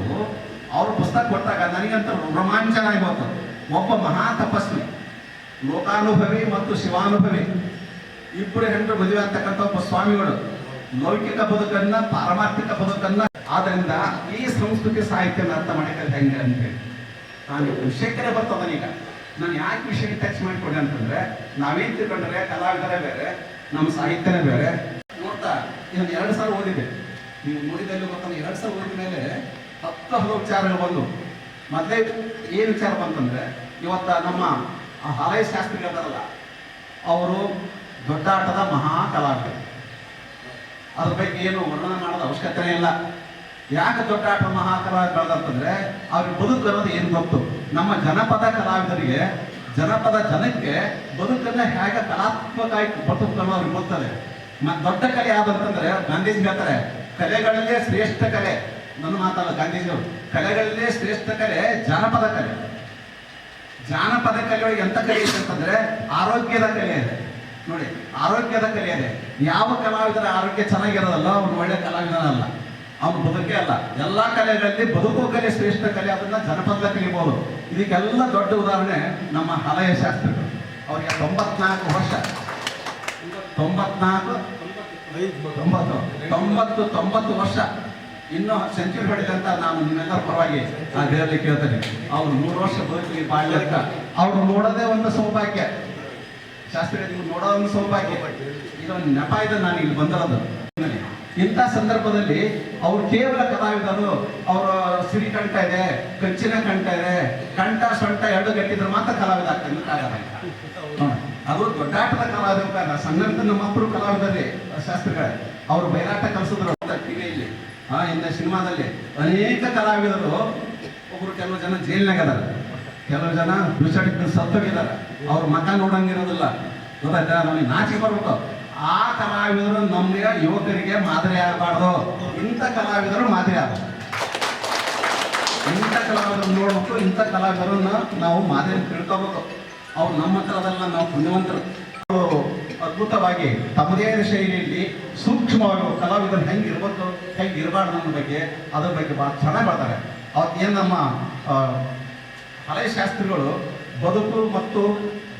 ಅವ್ರ ಪುಸ್ತಕ ಕೊಟ್ಟಾಗ ನನಗಂತ ರೋಮಾಂಚನ ಆಗ್ಬೋದು ಒಬ್ಬ ಮಹಾ ತಪಸ್ವಿ ಲೋಕಾನುಭವಿ ಮತ್ತು ಶಿವಾನುಭವಿ. ಇಬ್ಬರು ಹೆಂಡರು ಮದುವೆ ಆಗ್ತಕ್ಕಂಥ ಒಬ್ಬ ಸ್ವಾಮಿಗಳು. ಲೌಕಿಕ ಬದುಕನ್ನ, ಪಾರಮಾರ್ಥಿಕ ಬದುಕನ್ನ ಆದ್ರಿಂದ ಈ ಸಂಸ್ಕೃತಿ ಸಾಹಿತ್ಯನ ಅರ್ಥ ಮಾಡಿದ್ರೆ ಹೆಂಗೆ ಅಂತೇಳಿ ನಾನು ವಿಷಯಕ್ಕೆ ಬರ್ತದನೀಗ ನಾನು ಯಾಕೆ ವಿಷಯಕ್ಕೆ ಟಚ್ ಮಾಡಿಕೊಡೆ ಅಂತಂದ್ರೆ, ನಾವೇನ್ ತಿಳ್ಕೊಂಡ್ರೆ ಕಲಾವಿದರೇ ಬೇರೆ, ನಮ್ಮ ಸಾಹಿತ್ಯನೇ ಬೇರೆ. ನೋಡ್ತಾ ಇದನ್ನ ಎರಡು ಸಾವಿರ ಓದಿದೆ. ನೀವು ನೋಡಿದಲ್ಲಿ ಗೊತ್ತಂದ್ರೆ ಎರಡು ಸಾವಿರ ಓದಿದ ಮೇಲೆ ಹತ್ತು ಹಲವು ವಿಚಾರಗಳು ಬಂದು ಮೊದಲೇ ಏನು ವಿಚಾರ ಬಂತಂದ್ರೆ, ಇವತ್ತ ನಮ್ಮ ಆ ಶಾಸ್ತ್ರಿಗಳಲ್ಲ ಅವರು ದೊಡ್ಡಾಟದ ಮಹಾ ಕಲಾವಿದರು. ಅದ್ರ ಬಗ್ಗೆ ಏನು ವರ್ಣನೆ ಮಾಡೋದು ಅವಶ್ಯಕತೆ ಇಲ್ಲ. ಯಾಕೆ ದೊಡ್ಡಾಟ ಮಹಾ ಬೆಳೆದಂತಂದ್ರೆ, ಅವ್ರಿಗೆ ಬದುಕು ಅನ್ನೋದು ಏನು ಗೊತ್ತು? ನಮ್ಮ ಜನಪದ ಕಲಾವಿದರಿಗೆ, ಜನಪದ ಜನಕ್ಕೆ ಬದುಕನ್ನ ಹೇಗೆ ಕಲಾತ್ಮಕವಾಗಿ ಬದುಕು ಅನ್ನೋದು ಗೊತ್ತದೆ. ದೊಡ್ಡ ಕಲೆ ಯಾವ್ದಂತಂದ್ರೆ, ಗಾಂಧೀಜಿ ಹೇಳ್ತಾರೆ, ಕಲೆಗಳಲ್ಲೇ ಶ್ರೇಷ್ಠ ಕಲೆ. ನನ್ನ ಮಾತಲ್ಲ ಗಾಂಧೀಜಿಯವರು ಕಲೆಗಳಲ್ಲೇ ಶ್ರೇಷ್ಠ ಕಲೆ ಜಾನಪದ ಕಲೆ. ಜಾನಪದ ಕಲೆಯೊಳಗೆ ಎಂತ ಕಲೆ ಇದೆ ಅಂತಂದ್ರೆ, ಆರೋಗ್ಯದ ಕಲೆ ಇದೆ. ನೋಡಿ ಆರೋಗ್ಯದ ಕಲೆ ಇದೆ ಯಾವ ಕಲಾವಿದರ ಆರೋಗ್ಯ ಚೆನ್ನಾಗಿರೋದಲ್ಲ, ಅವನು ಒಳ್ಳೆ ಕಲಾವಿದನಲ್ಲ. ಅವನು ಬದುಕೇ ಅಲ್ಲ. ಎಲ್ಲಾ ಕಲೆಗಳಲ್ಲಿ ಬದುಕು ಕಲೆ, ಶ್ರೇಷ್ಠ ಕಲೆ, ಅದನ್ನ ಜನಪದ ಕಲಿಬಹುದು ಇದಕ್ಕೆಲ್ಲ ದೊಡ್ಡ ಉದಾಹರಣೆ ನಮ್ಮ ಹಲಯ ಶಾಸ್ತ್ರಿಗಳು. ಅವರಿಗೆ ತೊಂಬತ್ನಾಲ್ಕು ವರ್ಷ. ತೊಂಬತ್ನಾಲ್ಕು, ತೊಂಬತ್ತು ತೊಂಬತ್ತು ತೊಂಬತ್ತು ವರ್ಷ. ಇನ್ನೂ ಸೆಂಚುರಿ ಅಂತ ನಾನು ನಿಮ್ಮೆಲ್ಲರ ಪರವಾಗಿ ಆ ದೇವರಲ್ಲಿ ಕೇಳ್ತೇನೆ. ಅವ್ರು ಮೂರು ವರ್ಷ ಬದುಕಿ ಬಾಳ್ಯಕ್ಕ ಅವ್ರು ನೋಡೋದೇ ಒಂದು ಸೌಭಾಗ್ಯ. ಶಾಸ್ತ್ರಿ ನೋಡೋ ಒಂದು ನೆಪ ಇದೆ, ನಾನು ಇಲ್ಲಿ ಇಂಥ ಸಂದರ್ಭದಲ್ಲಿ ಅವ್ರು ಕೇವಲ ಕಲಾವಿದರು, ಅವರ ಸಿರಿ ಕಂಠ ಇದೆ ಕಚ್ಚಿನ ಕಂಠ ಇದೆ, ಕಂಠ ಸೊಂಟ ಎರಡು ಗಟ್ಟಿದ್ರೆ ಮಾತ್ರ ಕಲಾವಿದ ಆಗ್ತಾನೆ ಅದು ದೊಡ್ಡಾಟದ ಕಲಾವಿದ ಸಣ್ಣ ನಮ್ಮ ಅಪ್ಪರು ಕಲಾವಿದರೇ, ಶಾಸ್ತ್ರಿಗಳೇ. ಅವ್ರು ಬಯಲಾಟ ಕಲಿಸಿದ್ರು ಟಿವಿಯಲ್ಲಿ ಆ, ಇಂದ ಸಿನಿಮಾದಲ್ಲಿ. ಅನೇಕ ಕಲಾವಿದರು, ಒಬ್ರು ಕೆಲವು ಜನ ಜೈಲಿನಾಗ ಅದಾರ. ಕೆಲವು ಜನ ದುಶ್ಚಟಕ್ಕೆ ಸತ್ತೋಗಿದ್ದಾರೆ. ಅವ್ರ ಮಕ ನೋಡಂಗಿರೋದಿಲ್ಲ ಗೊತ್ತಾಯ್ತಾ? ನಮಗೆ ನಾಚಿಕೆ ಬರ್ಬೇಕು ಆ ಕಲಾವಿದರು ನಮಗೆ ಯುವಕರಿಗೆ ಮಾದರಿ ಆಗಬಾರ್ದು. ಇಂಥ ಕಲಾವಿದರು ಮಾದರಿ ಆಗ ಇಂಥ ಕಲಾವಿದರನ್ನು ನೋಡ್ಬೇಕು ಇಂಥ ಕಲಾವಿದರನ್ನ ನಾವು ಮಾದರಿ ತಿಳ್ಕೋಬೇಕು. ಅವ್ರು ನಮ್ಮ ಹತ್ರದಲ್ಲ, ನಾವು ಪುಣ್ಯವಂತರು. ಅದ್ಭುತವಾಗಿ ತಮ್ಮದೇ ಶೈಲಿಯಲ್ಲಿ ಸೂಕ್ಷ್ಮವಾಗಿ ಕಲಾವಿದರು ಹೆಂಗೆ ಇರ್ಬೇಕು, ಹೆಂಗೆ ಇರಬಾರ್ದು ಅನ್ನೋ ಬಗ್ಗೆ ಅದ್ರ ಬಗ್ಗೆ ಭಾಳ ಚೆನ್ನಾಗಿ ಬರ್ತಾರೆ ಅವ್ರು ಏನು ನಮ್ಮ ಹಳೆ ಶಾಸ್ತ್ರಿಗಳು ಬದುಕು ಮತ್ತು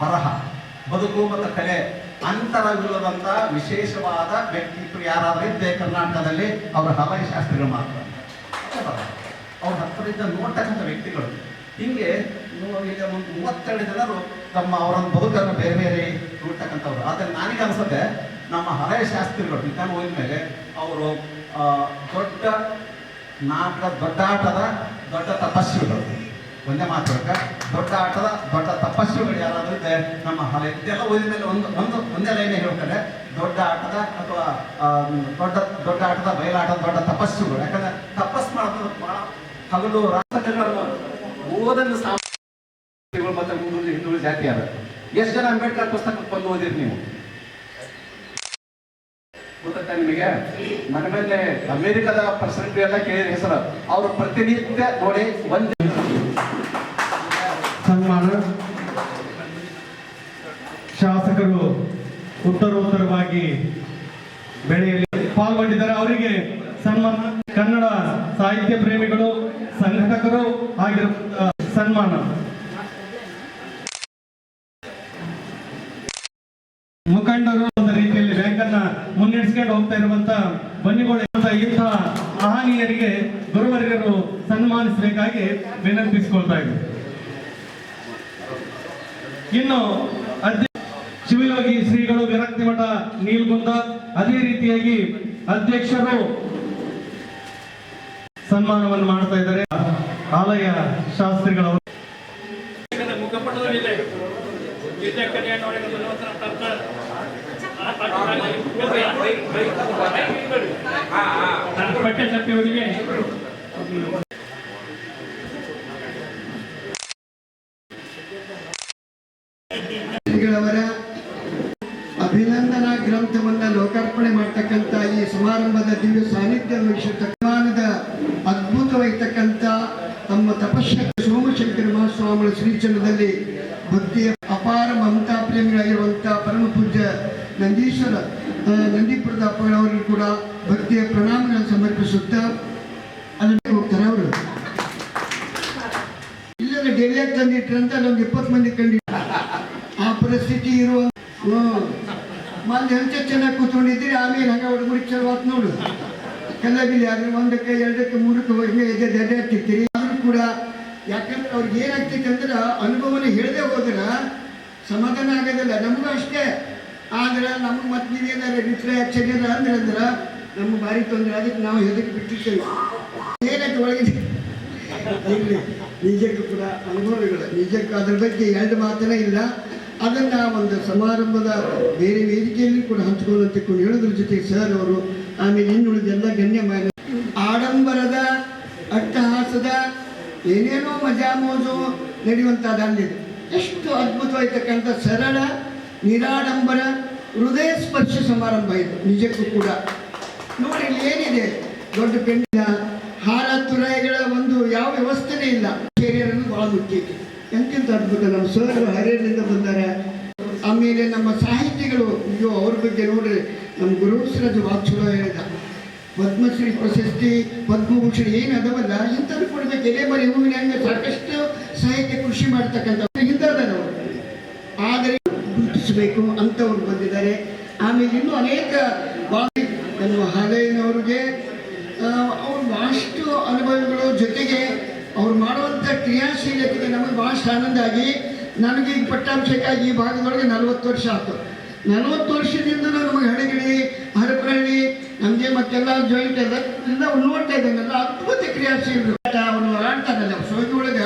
ಬರಹ. ಬದುಕು ಮತ್ತು ಕಲೆ ಅಂತರವಿಲ್ಲದಂಥ ವಿಶೇಷವಾದ ವ್ಯಕ್ತಿತ್ವ ಯಾರಾದರೂ ಇದ್ದೇ ಕರ್ನಾಟಕದಲ್ಲಿ ಅವರ ಹಲವು ಶಾಸ್ತ್ರಿಗಳು ಮಾತ್ರ. ಅವ್ರ ಹತ್ತಿರದಿಂದ ನೋಡ್ತಕ್ಕಂಥ ವ್ಯಕ್ತಿಗಳು. ಹಿಂಗೆ ಈಗ ಒಂದು ಮೂವತ್ತೆರಡು ಜನರು ತಮ್ಮ ಅವರೊಂದು ಬದುಕನ್ನು ಬೇರೆ ಬೇರೆ ನೋಡ್ತಕ್ಕಂಥವ್ರು. ಆದರೆ ನನಗೆ ಅನ್ಸುತ್ತೆ ನಮ್ಮ ಹಳೆಯ ಶಾಸ್ತ್ರಿಗಳು ವಿಜ್ಞಾನ ಹೋದ ಮೇಲೆ ಅವರು ದೊಡ್ಡ ನಾಟಕ ದೊಡ್ಡಾಟದ ದೊಡ್ಡ ತಪಸ್ವಿಗಳು. ಒಂದೇ ಮಾತು ಹೇಳ್ಕ ದೊಡ್ಡ ಆಟದ, ದೊಡ್ಡ ತಪಸ್ಸುಗಳು ಯಾರಾದರೂ ಇದೆ ನಮ್ಮ ಹಳೆ ಇದೆಲ್ಲ ಓದಿದ ಮೇಲೆ ಒಂದು ಒಂದು ಒಂದೇ ಲೈನೇ ಹೇಳ್ತಾರೆ. ದೊಡ್ಡ ಆಟದ ಅಥವಾ ದೊಡ್ಡ ದೊಡ್ಡ ಆಟದ, ಬಯಲಾಟದ ದೊಡ್ಡ ತಪಸ್ಸುಗಳು. ಯಾಕಂದ್ರೆ ತಪಸ್ಸು ಮಾಡೋದು ಬಹಳ ಹಗಲು ರಾಷ್ಟ್ರಗಳನ್ನು ಓದನ್ನು ಸಾಮಾನ್ಯಗಳು ಮತ್ತೆ ಜಾತಿ ಅದ ಎಷ್ಟು ಜನ ಅಂಬೇಡ್ಕರ್ ಪುಸ್ತಕ ಬಂದು ಓದಿರಿ ನೀವು? ಗೊತ್ತಾ ನಿಮಗೆ? ನನ್ನ ಮೇಲೆ ಅಮೆರಿಕದ ಪ್ರೆಸಿಡೆಂಟ್ ಎಲ್ಲ ಕೇಳಿದ ಹೆಸರು. ಅವರು ಪ್ರತಿನಿತ್ಯ ನೋಡಿ ಒಂದು ಸನ್ಮಾನ. ಶಾಸಕರು ಉತ್ತರೋತ್ತರವಾಗಿ ಬೆಳೆಯಲ್ಲಿ ಪಾಲ್ಗೊಂಡಿದ್ದಾರೆ ಅವರಿಗೆ ಸನ್ಮಾನ. ಕನ್ನಡ ಸಾಹಿತ್ಯ ಪ್ರೇಮಿಗಳು, ಸಂಘಟಕರು ಆಗಿರುವ ಸನ್ಮಾನ. ಮುಖಂಡರು ಒಂದು ರೀತಿಯಲ್ಲಿ ಬ್ಯಾಂಕನ್ನ ಮುನ್ನಡೆಸಿಕೊಂಡು ಹೋಗ್ತಾ ಇರುವಂತ ಬನ್ನಿಗಳು ಇಂಥ ಮಹನೀಯರಿಗೆ ಗುರುವರ್ಯರು ಸನ್ಮಾನಿಸಬೇಕಾಗಿ ವಿನಂತಿಸಿಕೊಳ್ತಾ ಇದ್ದಾರೆ ಇನ್ನು ಅಧ್ಯಕ್ಷ ಶಿವಯೋಗಿ ಶ್ರೀಗಳು ವಿರಕ್ತಿ ಮಠ ನೀಲ್ಗುಂದ. ಅದೇ ರೀತಿಯಾಗಿ ಅಧ್ಯಕ್ಷರು ಸನ್ಮಾನವನ್ನು ಮಾಡ್ತಾ ಇದ್ದಾರೆ. ಆಲಯ ಶಾಸ್ತ್ರಿಗಳವರು. ಪಟ್ಟೆ ಗ್ರಂಥವನ್ನ ಲೋಕಾರ್ಪಣೆ ಮಾಡ್ತಕ್ಕಂಥ ಈ ಸಮಾರಂಭದ ದಿವ್ಯ ಸಾನ್ನಿಧ್ಯ ವಹಿಸಿರ್ತಕ್ಕಂಥ ಅದ್ಭುತವಾಗಿರ್ತಕ್ಕಂಥ ತಮ್ಮ ತಪಶಕ್ತಿ ಸೋಮಶಂಕರ ಮಹಾಸ್ವಾಮಿಗಳ ಶ್ರೀಚಂದ್ರದಲ್ಲಿ ಭಕ್ತಿಯ ಅಪಾರ ಮಮತಾ ಪ್ರೇಮಿಗಳಾಗಿರುವಂಥ ಪರಮ ಪೂಜ್ಯ ನಂದೀಶ್ವರ ನಂದಿಪುರದ ಅಪ್ಪಗಳವರಿಗೂ ಕೂಡ ಭಕ್ತಿಯ ಪ್ರಣಾಮಗಳನ್ನು ಸಮರ್ಪಿಸುತ್ತಾ ಅದನ್ನು ಹೋಗ್ತಾರೆ ಅವರು. ಇಲ್ಲದ ಡೆಲ್ಲಿಯಾಗಿ ತಂದಿಟ್ರಂತ ನಮ್ಗೆ ಇಪ್ಪತ್ತು ಮಂದಿ ಕಂಡಿ ಆ ಪರಿಸ್ಥಿತಿ ಇರುವ ಮಂದಿ ಹೆಂಚೆ ಚೆನ್ನಾಗಿ ಕೂತ್ಕೊಂಡಿದ್ದೀರಿ? ಆಮೇಲೆ ಹಂಗೆ ಹುಡುಗರಿಗೆ ಚಲವಾತ್ ನೋಡು. ಕಲ್ಲಬಿಲಿ ಆದ್ರೆ ಒಂದಕ್ಕೆ, ಎರಡಕ್ಕೆ, ಮೂರಕ್ಕೆ ಹಿಂಗೆ ಎದೆ ದಡ್ಡೆ ಹಾಕ್ತಿರ್ತೀರಿ ಆದರೂ ಕೂಡ ಯಾಕಂದ್ರೆ ಅವ್ರಿಗೆ ಏನಾಗ್ತೈತೆ ಅಂದ್ರೆ ಅನುಭವನ ಹೇಳದೆ ಹೋದ್ರೆ ಸಮಾಧಾನ ಆಗೋದಿಲ್ಲ. ನಮಗೂ ಅಷ್ಟೇ. ಆದ್ರೆ ನಮ್ಗೆ ಮತ್ತೆ ನೀವೇನಾರ ಅಭಿಪ್ರಾಯ ಏನಾರ ಅಂದ್ರೆ ಅಂದ್ರೆ ನಮ್ಗೆ ಭಾರಿ ತೊಂದರೆ ಅದಕ್ಕೆ ನಾವು ಹೆದಕ್ಕೆ ಬಿಟ್ಟಿರ್ತೇವೆ. ಏನಕ್ಕೆ ಒಳಗಿದೆ? ನಿಜಕ್ಕೂ ಕೂಡ ಅನುಭವಗಳು. ನಿಜಕ್ಕೂ ಅದ್ರ ಬಗ್ಗೆ ಎರಡು ಮಾತನೇ ಇಲ್ಲ. ಅದನ್ನ ಒಂದು ಸಮಾರಂಭದ ಬೇರೆ ವೇದಿಕೆಯಲ್ಲಿ ಕೂಡ ಹಂಚ್ಕೊಂಡು ಕೂಡ ಹೇಳೋದ್ರ ಜೊತೆ ಸರ್ ಅವರು ಆಮೇಲೆ ಇನ್ನುಳಿದೆಲ್ಲ ಗಣ್ಯಮಾನ್ಯ, ಆಡಂಬರದ, ಅಟ್ಟಹಾಸದ, ಏನೇನೋ ಮಜಾ ಮೋಜು ನಡೆಯುವಂಥದ್ದಲ್ಲಿದೆ ಎಷ್ಟು ಅದ್ಭುತವಾಗಿರ್ತಕ್ಕಂಥ ಸರಳ, ನಿರಾಡಂಬರ ಹೃದಯ ಸ್ಪರ್ಶ ಸಮಾರಂಭ ಇದು. ನಿಜಕ್ಕೂ ಕೂಡ. ನೋಡಿ ಏನಿದೆ? ದೊಡ್ಡ ಪೆಂಡಿನ ಹಾರ ತುರಾಯಿಗಳ ಒಂದು ಯಾವ ವ್ಯವಸ್ಥೆನೇ ಇಲ್ಲ ಹಿರಿಯರನ್ನು ಬಹಳ ಮುಖ್ಯ ಐತಿ. ಎಂತೆಂಥ ಅದ್ಭುತ ನಮ್ಮ ಸರ್ಗಳು ಹರಿಯರಿಂದ ಬಂದಾರೆ. ಆಮೇಲೆ ನಮ್ಮ ಸಾಹಿತಿಗಳು, ಅಯ್ಯೋ, ಅವ್ರ ಬಗ್ಗೆ ನೋಡ್ರಿ, ನಮ್ಮ ಗುರು ಸಿರಾಜ್ ಭಾಳ ಚಲೋ ಹೇಳಿದ. ಪದ್ಮಶ್ರೀ ಪ್ರಶಸ್ತಿ, ಪದ್ಮಭೂಷಣ ಏನು ಅದವಲ್ಲ ಇಂಥದ್ದು ಕೊಡಬೇಕು. ಎಲೆ ಮರಿ ಹೂವಿನ ಹಂಗೆ ಸಾಕಷ್ಟು ಸಾಹಿತ್ಯ ಕೃಷಿ ಮಾಡ್ತಕ್ಕಂಥ ಹಿಂದದವರು ಆದರೆ ಗುರುತಿಸಬೇಕು ಅಂತವ್ರು ಬಂದಿದ್ದಾರೆ. ಆಮೇಲೆ ಇನ್ನೂ ಅನೇಕ ಬಾವಿ ನಮ್ಮ ಹಾಲಯ್ಯನವ್ರಿಗೆ ಆ, ಅವ್ರು ಭಾಳಷ್ಟು ಅನುಭವಗಳು ಜೊತೆಗೆ ಅವ್ರು ಮಾಡುವಂಥ ಕ್ರಿಯಾಶೀಲತೆಗೆ ನಮಗೆ ಭಾಳಷ್ಟು ಆನಂದ ಆಗಿ ನನಗೆ ಈ ಪಟ್ಟಾಭಿಷೇಕಾಗಿ ಈ ಭಾಗದೊಳಗೆ ನಲವತ್ತು ವರ್ಷ ಆಯ್ತು. ನಲವತ್ತು ವರ್ಷದಿಂದ ನಮಗೆ ಹಡಗಿಳಿ ಹರಪನಹಳ್ಳಿ ನಮಗೆ ಮತ್ತೆಲ್ಲ ಜಾಯಿಂಟ್ ಎಲ್ಲ ಎಲ್ಲ ನೋಡ್ತಾ ಇದ್ದಾನಲ್ಲ, ಅದ್ಭುತ ಕ್ರಿಯಾಶೀಲರು. ಅವನು ಆಡ್ತಾರಲ್ಲ ಸೋಗಿ ಒಳಗೆ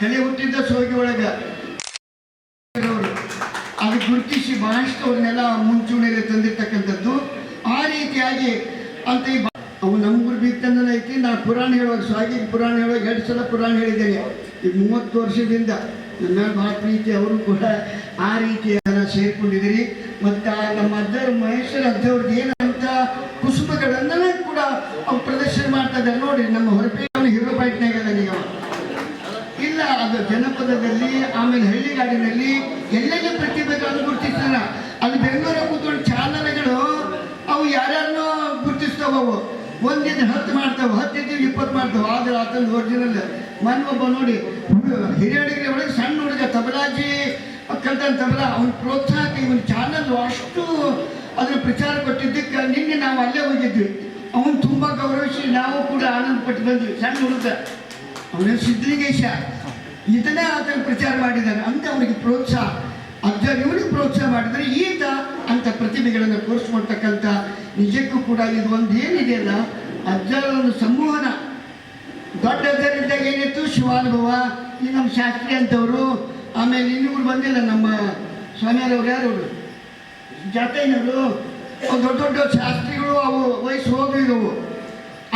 ಹೆಲೆ ಹುಟ್ಟಿದ್ದ ಸೋಗಿ ಒಳಗೆ. ಅದು ಗುರುತಿಸಿ ಬಹಳಷ್ಟು ಅವ್ರನ್ನೆಲ್ಲ ಮುಂಚೂಣಿಯಲ್ಲಿ ತಂದಿರ್ತಕ್ಕಂಥದ್ದು. ಆ ರೀತಿಯಾಗಿ ಅಂತ ಈ ಬಾ- ಅವು ನಮ್ಮ ಊರು ಬೀಗ್ತಂದನ ಐತಿ ಪುರಾಣ ಹೇಳುವಾಗ ಸ್ವಾಗಿ ಪುರಾಣ ಹೇಳುವಾಗ ಎರಡು ಸಲ ಪುರಾಣ ಹೇಳಿದ್ದೇನೆ. ಈಗ ಮೂವತ್ತು ವರ್ಷದಿಂದ ನನ್ನ ಭಾಳ ಪ್ರೀತಿ, ಅವರು ಕೂಡ ಆ ರೀತಿ ಸೇರಿಕೊಂಡಿದ್ದೀರಿ. ಮತ್ತು ನಮ್ಮ ಅಜ್ಜರು, ಮಹೇಶ್ವರ ಅಜ್ಜವ್ರದ್ದು ಏನಂತ ಕುಸುಮಗಳನ್ನೆಲ್ಲ ಕೂಡ ಅವ್ರು ಪ್ರದರ್ಶನ ಮಾಡ್ತಾ ಇದ್ದಾರೆ. ನೋಡಿ ನಮ್ಮ ಹೊರಪೇಟೆ ಹೀರೋ ಬೈಟ್ನಾಗ ನೀವು. ಇಲ್ಲ, ಅದು ಜನಪದದಲ್ಲಿ, ಆಮೇಲೆ ಹಳ್ಳಿಗಾಡಿನಲ್ಲಿ ಎಲ್ಲೆಲ್ಲ ಪ್ರತಿಭೆಗಳನ್ನು ಗುರುತಿಸ್ತಾರ ಅಲ್ಲಿ ಬೆಂಗಳೂರು ಕೂತ್ಕೊಂಡು ಒಂದಿದ್ದು ಹತ್ತು ಮಾಡ್ತಾವ, ಹತ್ತಿದ್ದು ಇಪ್ಪತ್ತು ಮಾಡ್ತಾವ. ಆದ್ರೆ ಆತನ ಒರಿಜಿನಲ್ ಮನ್ ಒಬ್ಬ ನೋಡಿ ಹಿರಿಯಡಿಗೆ ಒಳಗೆ ಸಣ್ಣ ಹುಡುಗ ತಬಲಾಜಿ ಅಕ್ಕಂತ ತಬಲ, ಅವ್ನ ಪ್ರೋತ್ಸಾಹ ಇವನ್ ಚಾನಲ್ ಅಷ್ಟು ಅದ್ರ ಪ್ರಚಾರ ಕೊಟ್ಟಿದ್ದಕ್ಕೆ ನಿನ್ನೆ ನಾವು ಅಲ್ಲೇ ಹೋಗಿದ್ವಿ. ಅವನು ತುಂಬಾ ಗೌರವಿಸಿ ನಾವು ಕೂಡ ಆನಂದ ಪಟ್ಟು ಬಂದ್ವಿ. ಸಣ್ಣ ಹುಡುಗ. ಅವನ ಸಿದ್ಧಲಿಂಗೇಶ. ಇದನ್ನೇ ಆತನ ಪ್ರಚಾರ ಮಾಡಿದ್ದಾನೆ. ಅಂತ ಅವನಿಗೆ ಪ್ರೋತ್ಸಾಹ. ಅಜ್ಜ ಇವನಿಗೆ ಪ್ರೋತ್ಸಾಹ ಮಾಡಿದರೆ ಈತ ಅಂತ ಪ್ರತಿಭೆಗಳನ್ನು ಮಾಡ್ತಕ್ಕಂಥ ನಿಜಕ್ಕೂ ಕೂಡ ಇದು ಒಂದು ಏನಿದೆಯಲ್ಲ ಅಜ್ಜರ ಒಂದು ಸಂವಹನ. ದೊಡ್ಡ ಅಜ್ಜರಿದ್ದಾಗ ಏನಿತ್ತು? ಶಿವಾನುಭವ. ಈ ನಮ್ಮ ಶಾಸ್ತ್ರಿ ಅಂತವರು, ಆಮೇಲೆ ಇನ್ನೂ ಬಂದಿಲ್ಲ ನಮ್ಮ ಸ್ವಾಮಿಯರವ್ರು ಯಾರು? ಅವರು ಜಾತೈನವರು ದೊಡ್ಡ ದೊಡ್ಡ ಶಾಸ್ತ್ರಿಗಳು, ಅವು ವಯಸ್ಸು ಹೋಗಿದ್ದವು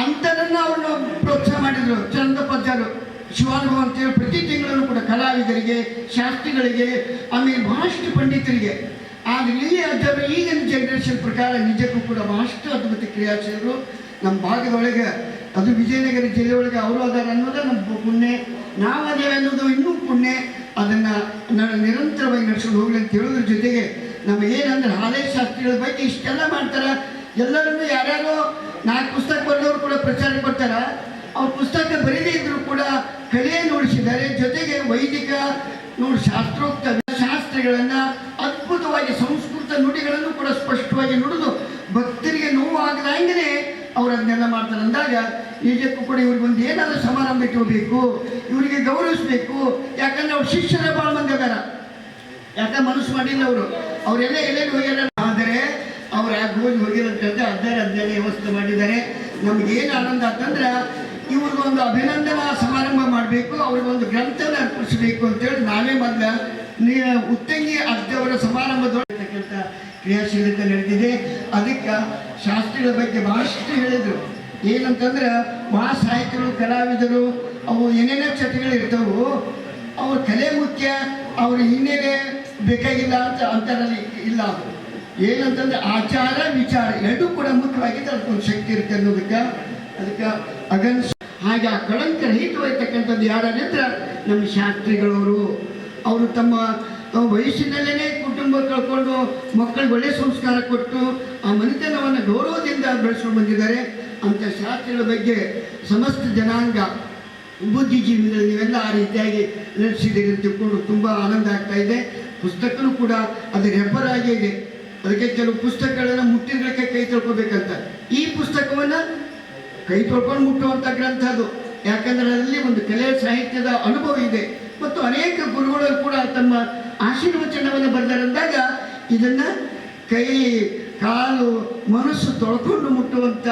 ಅಂಥದನ್ನು ಅವ್ರನ್ನ ಪ್ರೋತ್ಸಾಹ ಮಾಡಿದರು ಚಂದಪಜ್ಜರು ಶಿವಾನುಭವ ಅಂತೇಳಿ ಪ್ರತಿ ತಿಂಗಳಲ್ಲೂ ಕೂಡ ಕಲಾವಿದರಿಗೆ, ಶಾಸ್ತ್ರಿಗಳಿಗೆ, ಆಮೇಲೆ ಬಹಳಷ್ಟು ಪಂಡಿತರಿಗೆ. ಆದರೆ ಈ ಅಜ್ಜರು ಈಗಿನ ಜನರೇಷನ್ ಪ್ರಕಾರ ನಿಜಕ್ಕೂ ಕೂಡ ಬಹಳಷ್ಟು ಅದ್ಭುತ ಕ್ರಿಯಾಶೀಲರು ನಮ್ಮ ಭಾಗದೊಳಗೆ ಅದು ವಿಜಯನಗರ ಜಿಲ್ಲೆಯೊಳಗೆ ಅವರು ಅದಾರ ಅನ್ನೋದೇ ನಮ್ಮ ಪುಣ್ಯ. ನಾವು ಅದೇವೆ ಅನ್ನೋದು ಇನ್ನೂ ಪುಣ್ಯ. ಅದನ್ನು ನಿರಂತರವಾಗಿ ನಡೆಸ್ಕೊಂಡು ಹೋಗ್ಲಿ ಅಂತ ಹೇಳೋದ್ರ ಜೊತೆಗೆ ನಮಗೇನಂದ್ರೆ ಹಾಲೇ ಶಾಸ್ತ್ರಿಗಳ ಬಗ್ಗೆ ಇಷ್ಟೆಲ್ಲ ಮಾಡ್ತಾರೆ. ಎಲ್ಲರನ್ನೂ ಯಾರ್ಯಾರೋ ನಾಲ್ಕು ಪುಸ್ತಕ ಬರೆದವರು ಕೂಡ ಪ್ರಚಾರ ಕೊಡ್ತಾರೆ. ಅವ್ರ ಪುಸ್ತಕ ಬರೀದೇ ಇದ್ರು ಕೂಡ ಕಲೆಯನ್ನು ಉಳಿಸಿದ್ದಾರೆ. ಜೊತೆಗೆ ವೈದಿಕ, ನೋಡಿ ಶಾಸ್ತ್ರೋಕ್ತ ಶಾಸ್ತ್ರಗಳನ್ನು ನುಡಿಗಳನ್ನು ಕೂಡ ಸ್ಪಷ್ಟವಾಗಿ ನುಡಿದು ಭಕ್ತರಿಗೆ ನೋವು ಆಗದಂಗೆ ಅವ್ರು ಅದನ್ನೆಲ್ಲ ಮಾಡ್ತಾರೆ. ಅಂದಾಗ ನಿಜಕ್ಕೂ ಕೂಡ ಇವ್ರಿಗೆ ಒಂದು ಏನಾದರೂ ಸಮಾರಂಭ ಇಟ್ಕೋಬೇಕು, ಇವರಿಗೆ ಗೌರವಿಸಬೇಕು. ಯಾಕಂದ್ರೆ ಅವ್ರ ಶಿಷ್ಯರ ಭಾಳ ಮಂದಿ ಅದಾರ. ಯಾಕ ಮನಸ್ಸು ಮಾಡಿಲ್ಲ ಅವರು. ಅವರೆಲ್ಲ ಎಲ್ಲೆಲ್ಲಿ ಹೋಗ್ಯಾರ? ಆದರೆ ಅವ್ರು ಹೋಗಿ ಹೋಗಿರಂತಂದ್ರೆ ಅದರ ಅದನ್ನೇ ವ್ಯವಸ್ಥೆ ಮಾಡಿದ್ದಾರೆ. ಏನು ಆನಂದ ಅಂತಂದ್ರೆ ಇವ್ರಿಗೊಂದು ಅಭಿನಂದನಾ ಸಮಾರಂಭ ಮಾಡಬೇಕು, ಅವ್ರಿಗೊಂದು ಗ್ರಂಥನ ಅರ್ಪಿಸಬೇಕು ಅಂತೇಳಿ ನಾವೇ ಮೊದಲ ನೀ, ಉತ್ತಂಗಿ ಅರ್ಧವರ ಸಮಾರಂಭದೊಳಗಿರ್ತಕ್ಕಂಥ ಕ್ರಿಯಾಶೀಲತೆ ನಡೆದಿದೆ. ಅದಕ್ಕೆ ಶಾಸ್ತ್ರಿಗಳ ಬಗ್ಗೆ ಭಾಳಷ್ಟು ಹೇಳಿದರು. ಏನಂತಂದ್ರೆ ಮಹಾ ಸಾಹಿತ್ಯರು ಕಲಾವಿದರು, ಅವು ಏನೇನೋ ಚಟಗಳು ಇರ್ತಾವು. ಅವ್ರ ಕಲೆ ಮುಖ್ಯ, ಅವ್ರ ಹಿನ್ನೆಲೆ ಬೇಕಾಗಿಲ್ಲ ಅಂತ ಅಂತಾರಲ್ಲಿ ಇಲ್ಲ. ಅವರು ಏನಂತಂದ್ರೆ ಆಚಾರ ವಿಚಾರ ಎರಡೂ ಕೂಡ ಮುಖ್ಯವಾಗಿದ್ದು ಅದಕ್ಕೊಂದು ಶಕ್ತಿ ಇರುತ್ತೆ ಅನ್ನೋದಕ್ಕೆ ಅದಕ್ಕೆ ಅಗನ್ ಹಾಗೆ ಆ ಕಳಂಕ ರಹಿತವಾಗಿರ್ತಕ್ಕಂಥದ್ದು ಯಾರಿದ್ರೆ ನಮ್ಮ ಶಾಸ್ತ್ರಿಗಳವರು. ಅವರು ತಮ್ಮ ತಮ್ಮ ವಯಸ್ಸಿನಲ್ಲೇ ಕುಟುಂಬ ಕಳ್ಕೊಂಡು ಮಕ್ಕಳಿಗೆ ಒಳ್ಳೆ ಸಂಸ್ಕಾರ ಕೊಟ್ಟು ಆ ಮನೆತನವನ್ನು ಗೌರವದಿಂದ ಬೆಳೆಸ್ಕೊಂಡು ಬಂದಿದ್ದಾರೆ. ಅಂಥ ಶಾಸ್ತ್ರಿಗಳ ಬಗ್ಗೆ ಸಮಸ್ತ ಜನಾಂಗ ಬುದ್ಧಿಜೀವಿಗಳು ನೀವೆಲ್ಲ ಆ ರೀತಿಯಾಗಿ ನಡೆಸಿದ್ದೀರಿ ಅಂತ ತಿಳ್ಕೊಂಡು ತುಂಬ ಆನಂದ ಆಗ್ತಾ ಇದೆ. ಪುಸ್ತಕನೂ ಕೂಡ ಅದು ರೆಫರ್ ಆಗಿದೆ ಅದಕ್ಕೆ ಕೆಲವು ಪುಸ್ತಕಗಳನ್ನು ಮುಟ್ಟಿರ್ಲಿಕ್ಕೆ ಕೈ ತಿಳ್ಕೊಬೇಕಂತ. ಈ ಪುಸ್ತಕವನ್ನು ಕೈ ತೊಳ್ಕೊಂಡು ಮುಟ್ಟುವಂಥ ಗ್ರಂಥ ಅದು ಯಾಕಂದ್ರೆ ಅದರಲ್ಲಿ ಒಂದು ಕಲೆ ಸಾಹಿತ್ಯದ ಅನುಭವ ಇದೆ. ಮತ್ತು ಅನೇಕ ಗುರುಗಳು ಕೂಡ ತಮ್ಮ ಆಶೀರ್ವಚನವನ್ನು ಬರೆದರಂದಾಗ ಇದನ್ನು ಕೈ, ಕಾಲು, ಮನಸ್ಸು ತೊಳ್ಕೊಂಡು ಮುಟ್ಟುವಂಥ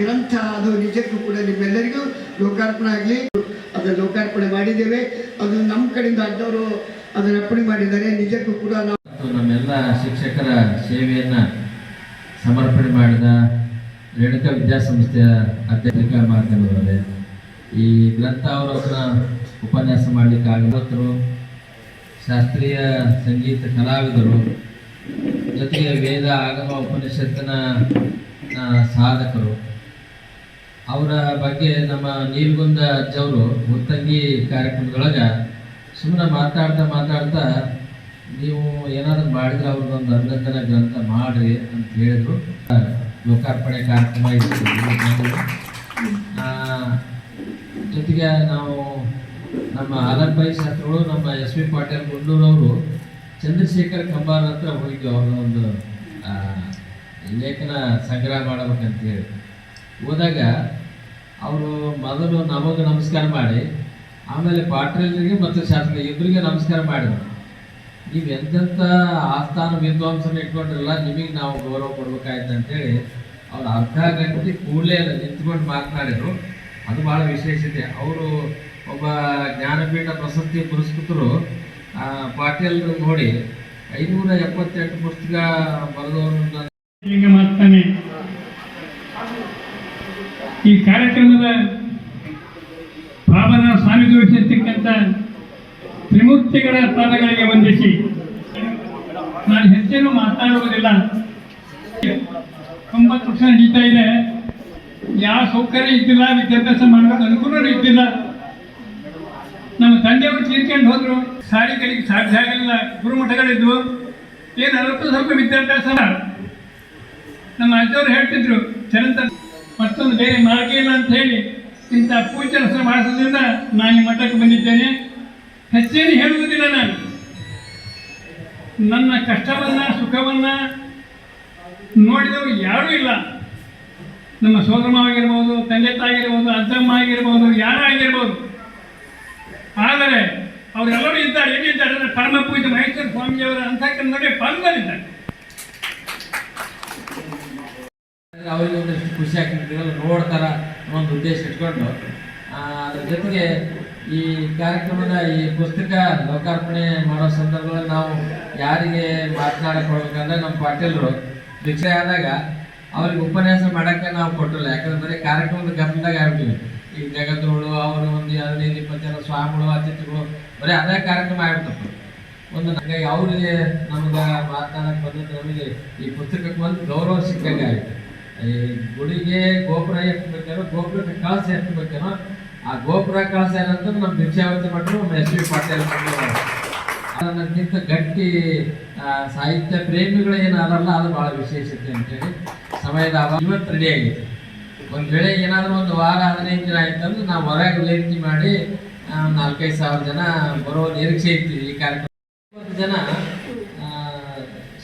ಗ್ರಂಥ ಅದು ನಿಜಕ್ಕೂ ಕೂಡ ನಿಮ್ಮೆಲ್ಲರಿಗೂ ಲೋಕಾರ್ಪಣೆ ಆಗಲಿ. ಅದನ್ನು ಲೋಕಾರ್ಪಣೆ ಮಾಡಿದ್ದೇವೆ. ಅದು ನಮ್ಮ ಕಡೆಯಿಂದ ಅಡ್ಡವರು ಅದನ್ನು ಅರ್ಪಣೆ ಮಾಡಿದ್ದಾರೆ. ನಿಜಕ್ಕೂ ಕೂಡ ನಾವು ನಮ್ಮೆಲ್ಲ ಶಿಕ್ಷಕರ ಸೇವೆಯನ್ನ ಸಮರ್ಪಣೆ ಮಾಡಿದ ರೇಣುಕಾ ವಿದ್ಯಾಸಂಸ್ಥೆಯ ಅಧ್ಯಕ್ಷ ಮಾಧ್ಯಮದವರೇ, ಈ ಗ್ರಂಥ ಅವರನ್ನ ಉಪನ್ಯಾಸ ಮಾಡಲಿಕ್ಕೆ ಆಗಲು ಶಾಸ್ತ್ರೀಯ ಸಂಗೀತ ಕಲಾವಿದರು, ಜೊತೆಗೆ ವೇದ ಆಗಮ ಉಪನಿಷತ್ತಿನ ಸಾಧಕರು. ಅವರ ಬಗ್ಗೆ ನಮ್ಮ ನೀಲ್ಗುಂದ ಅಜ್ಜವರು ಮುತ್ತಂಗಿ ಕಾರ್ಯಕ್ರಮದೊಳಗೆ ಸುಮ್ಮನೆ ಮಾತಾಡ್ತಾ ಮಾತಾಡ್ತಾ ನೀವು ಏನಾದರೂ ಮಾಡಿದ್ರೆ ಅವ್ರದ್ದೊಂದು ಅಭಿನಂದನಾ ಗ್ರಂಥ ಮಾಡಿರಿ ಅಂತ ಹೇಳಿದ್ರು. ಲೋಕಾರ್ಪಣೆ ಕಾರ್ಯಕ್ರಮ ಆ, ಜೊತೆಗೆ ನಾವು ನಮ್ಮ ಆಲಂಬಾಯಿ ಶಾಸ್ತ್ರಗಳು ನಮ್ಮ ಎಸ್ ವಿ ಪಾಟೀಲ್ ಗುಂಡೂರವರು ಚಂದ್ರಶೇಖರ್ ಕಂಬಾರ್ ಹತ್ರ ಹೋಗಿದ್ದು ಅವ್ರನ್ನ ಒಂದು ಲೇಖನ ಸಂಗ್ರಹ ಮಾಡಬೇಕಂತ ಹೇಳಿ ಹೋದಾಗ ಅವರು ಮೊದಲು ನಮಗೆ ನಮಸ್ಕಾರ ಮಾಡಿ ಆಮೇಲೆ ಪಾಟೀಲ್ರಿಗೆ ಮತ್ತು ಶಾಸಕ ಇಬ್ಬರಿಗೆ ನಮಸ್ಕಾರ ಮಾಡಿದ್ರು. ನೀವು ಎಂತೆಂಥ ಆಸ್ಥಾನ ವಿದ್ವಾಂಸನ ಇಟ್ಕೊಂಡ್ರಲ್ಲ ನಿಮಗೆ ನಾವು ಗೌರವ ಕೊಡ್ಬೇಕಾಯ್ತು ಅಂತೇಳಿ ಅವ್ರು ಅರ್ಧ ಗಂಟೆ ಕೂಡಲೇ ನಿಂತ್ಕೊಂಡು ಮಾತನಾಡಿದರು. ಅದು ಭಾಳ ವಿಶೇಷತೆ ಅವರು ಒಬ್ಬ ಜ್ಞಾನಪೀಠ ಪ್ರಶಸ್ತಿ ಪುರಸ್ಕೃತರು ಆ, ಪಾಟೀಲ್ರು ನೋಡಿ ಐನೂರ ಎಪ್ಪತ್ತೆಂಟು ಪುಸ್ತಕ ಬರೆದವರು ಮಾಡ್ತಾನೆ ಈ ಕಾರ್ಯಕ್ರಮದ ಭಾವನ ಸ್ವಾಮಿಗಳು ತ್ರಿಮೂರ್ತಿಗಳ ಸ್ಥಾನಗಳಿಗೆ ವಂದಿಸಿ. ನಾನು ಹೆಚ್ಚೇನು ಮಾತನಾಡುವುದಿಲ್ಲ ತೊಂಬತ್ತು ವರ್ಷ ನಡೀತಾ ಇದೆ. ಯಾವ ಸೌಕರ್ಯ ಇದ್ದಿಲ್ಲ, ವಿದ್ಯಾಭ್ಯಾಸ ಮಾಡೋದು ಅನುಕೂಲ ಇದ್ದಿಲ್ಲ. ನಮ್ಮ ತಂದೆಯವರು ತೀರ್ಕೊಂಡು ಹೋದ್ರು. ಸಾರಿಗಳಿಗೆ ಸಾಧ್ಯ ಆಗಲಿಲ್ಲ ಗುರುಮಠಗಳಿದ್ವು. ಏನು ಅಲ್ಪ ಸ್ವಲ್ಪ ವಿದ್ಯಾಭ್ಯಾಸ ನಮ್ಮ ಅಜ್ಜವ್ರು ಹೇಳ್ತಿದ್ರು, ಚರಂತ ಮತ್ತೊಂದು ಬೇರೆ ಮಾರ್ಗ ಇಲ್ಲ ಅಂತ ಹೇಳಿ. ಇಂಥ ಪೂಜೆ ಮಾಡಿಸೋದ್ರಿಂದ ನಾನು ಈ ಮಠಕ್ಕೆ ಬಂದಿದ್ದೇನೆ. ಹೆಚ್ಚೇನು ಹೇಳುವುದಿಲ್ಲ ನಾನು. ನನ್ನ ಕಷ್ಟವನ್ನ, ಸುಖವನ್ನ ನೋಡಿದವರು ಯಾರೂ ಇಲ್ಲ. ನಮ್ಮ ಸೋದರಮ ಆಗಿರ್ಬೋದು ತಂದೆ ತಾಯಿರ್ಬೋದು ಅಜ್ಜಮ್ಮ ಆಗಿರ್ಬೋದು, ಯಾರೇ ಆಗಿರ್ಬೋದು. ಆದರೆ ಅವರೆಲ್ಲರೂ ಇದ್ದಾರೆ. ಎಲ್ಲಿದ್ದಾರೆ ಅಂದರೆ ಪರಮ ಪೂಜ್ಯ ಮಹೇಶ್ವರ ಸ್ವಾಮಿಯವರ ನೋಡಿ ಪಾಲ್ಗೊಂಡಿದ್ದಾರೆ. ಅವರಿಗೆ ಒಂದಷ್ಟು ಖುಷಿ ಆಗ್ತದೆ. ನೋಡ್ತಾರ ಒಂದು ಉದ್ದೇಶ ಇಟ್ಕೊಂಡು ಅದ್ರ ಜೊತೆಗೆ ಈ ಕಾರ್ಯಕ್ರಮದ ಈ ಪುಸ್ತಕ ಲೋಕಾರ್ಪಣೆ ಮಾಡೋ ಸಂದರ್ಭದಲ್ಲಿ ನಾವು ಯಾರಿಗೆ ಮಾತನಾಡಕ್ಕೆ ಹೋಗ್ಬೇಕಂದ್ರೆ ನಮ್ಮ ಪಾಟೀಲರು ಭಿಕ್ಷೆ ಆದಾಗ ಅವ್ರಿಗೆ ಉಪನ್ಯಾಸ ಮಾಡಕ್ಕೆ ನಾವು ಕೊಟ್ಟಿಲ್ಲ. ಯಾಕಂದ್ರೆ ಬರೀ ಕಾರ್ಯಕ್ರಮದ ಗಮನದಾಗ ಆಗ್ಬಿಟ್ಟಿವಿ ಈಗ ಜಗತ್ತೋಳು ಅವರು ಒಂದು ಹದಿನೈದು ಇಪ್ಪತ್ತು ಸ್ವಾಮಿಗಳು ಅತಿಥಿಗಳು ಬರೀ ಅದೇ ಕಾರ್ಯಕ್ರಮ ಆಗ್ಬಿಟ್ಟು ಒಂದು ಹಾಗಾಗಿ ಅವರಿಗೆ ನಮ್ಗೆ ಮಾತನಾಡಕ್ಕೆ ಬಂದಿದ್ದು ನಮಗೆ ಈ ಪುಸ್ತಕಕ್ಕೆ ಒಂದು ಗೌರವ ಸಿಕ್ಕಂಗೆ ಆಯ್ತು. ಈ ಗುಡಿಗೆ ಗೋಪುರ ಎಷ್ಟು ಬೇಕೇನೋ ಗೋಪುರಕ್ಕೆ ಕಳಸ ಎಷ್ಟು ಬೇಕೇನೋ ಆ ಗೋಪುರ ಕಳಸ ಏನಂತ ನಮ್ಮ ಭಿಕ್ಷಾವತಿ ಮಠರು ನಮ್ಮ ಎಸ್ ವಿ ಪಾಟೀಲ್ ಅದಕ್ಕಿಂತ ಗಟ್ಟಿ ಸಾಹಿತ್ಯ ಪ್ರೇಮಿಗಳು ಏನಾದಲ್ಲ ಅದು ಬಹಳ ವಿಶೇಷತೆ ಅಂತೇಳಿ ಸಮಯದ ಅಭಾವ ಇವತ್ತು ರೆಡಿ ಆಗಿತ್ತು ಒಂದು ವೇಳೆ ಏನಾದರೂ ಒಂದು ವಾರ ಹದಿನೈದು ದಿನ ಆಯ್ತಂದ್ರೆ ನಾವು ಹೊರಗೆ ವೇದಿಕೆ ಮಾಡಿ ನಾಲ್ಕೈದು ಸಾವಿರ ಜನ ಬರೋ ನಿರೀಕ್ಷೆ ಇತ್ತು ಈ ಕಾರ್ಯಕ್ರಮ. ಜನ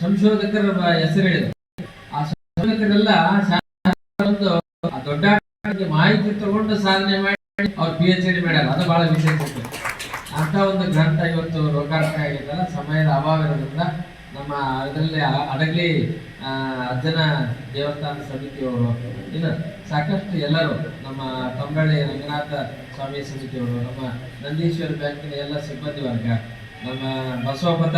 ಸಂಶೋಧಕರ ಹೆಸರು ಹೇಳಿದ್ರು ಆ ಸಂಶೋಧಕರೆಲ್ಲ ಒಂದು ದೊಡ್ಡ ಮಾಹಿತಿ ತಗೊಂಡು ಸಾಧನೆ ಮಾಡಿ, ಅವ್ರು ಪಿ ಎಚ್ ಡಿ ಮಾಡ್ಯಾರ ಅದು ಬಹಳ ವಿಶೇಷತೆ. ಅಂತ ಒಂದು ಗ್ರಂಥ ಇವತ್ತು ಲೋಕಾರ್ಪಣೆ ಆಗಿದ್ದಲ್ಲ ಸಮಯದ ಅಭಾವ ಇರೋದ್ರಿಂದ ನಮ್ಮ ಅದರಲ್ಲಿ ಅಡಗಲಿ ಅಜ್ಜನ ದೇವಸ್ಥಾನ ಸಮಿತಿಯವರು ಇನ್ನು ಸಾಕಷ್ಟು ಎಲ್ಲರೂ ನಮ್ಮ ತಂಬಳ್ಳಿ ರಂಗನಾಥ ಸ್ವಾಮಿ ಸಮಿತಿಯವರು ನಮ್ಮ ನಂದೀಶ್ವರ ಬ್ಯಾಂಕಿನ ಎಲ್ಲ ಸಿಬ್ಬಂದಿ ವರ್ಗ, ನಮ್ಮ ಬಸವಪಥ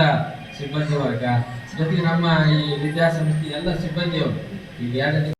ಸಿಬ್ಬಂದಿ ವರ್ಗ, ಜೊತೆಗೆ ನಮ್ಮ ಈ ವಿದ್ಯಾಸಂಸ್ಥೆ ಎಲ್ಲ ಸಿಬ್ಬಂದಿಯವರು ಈಗ ಎರಡು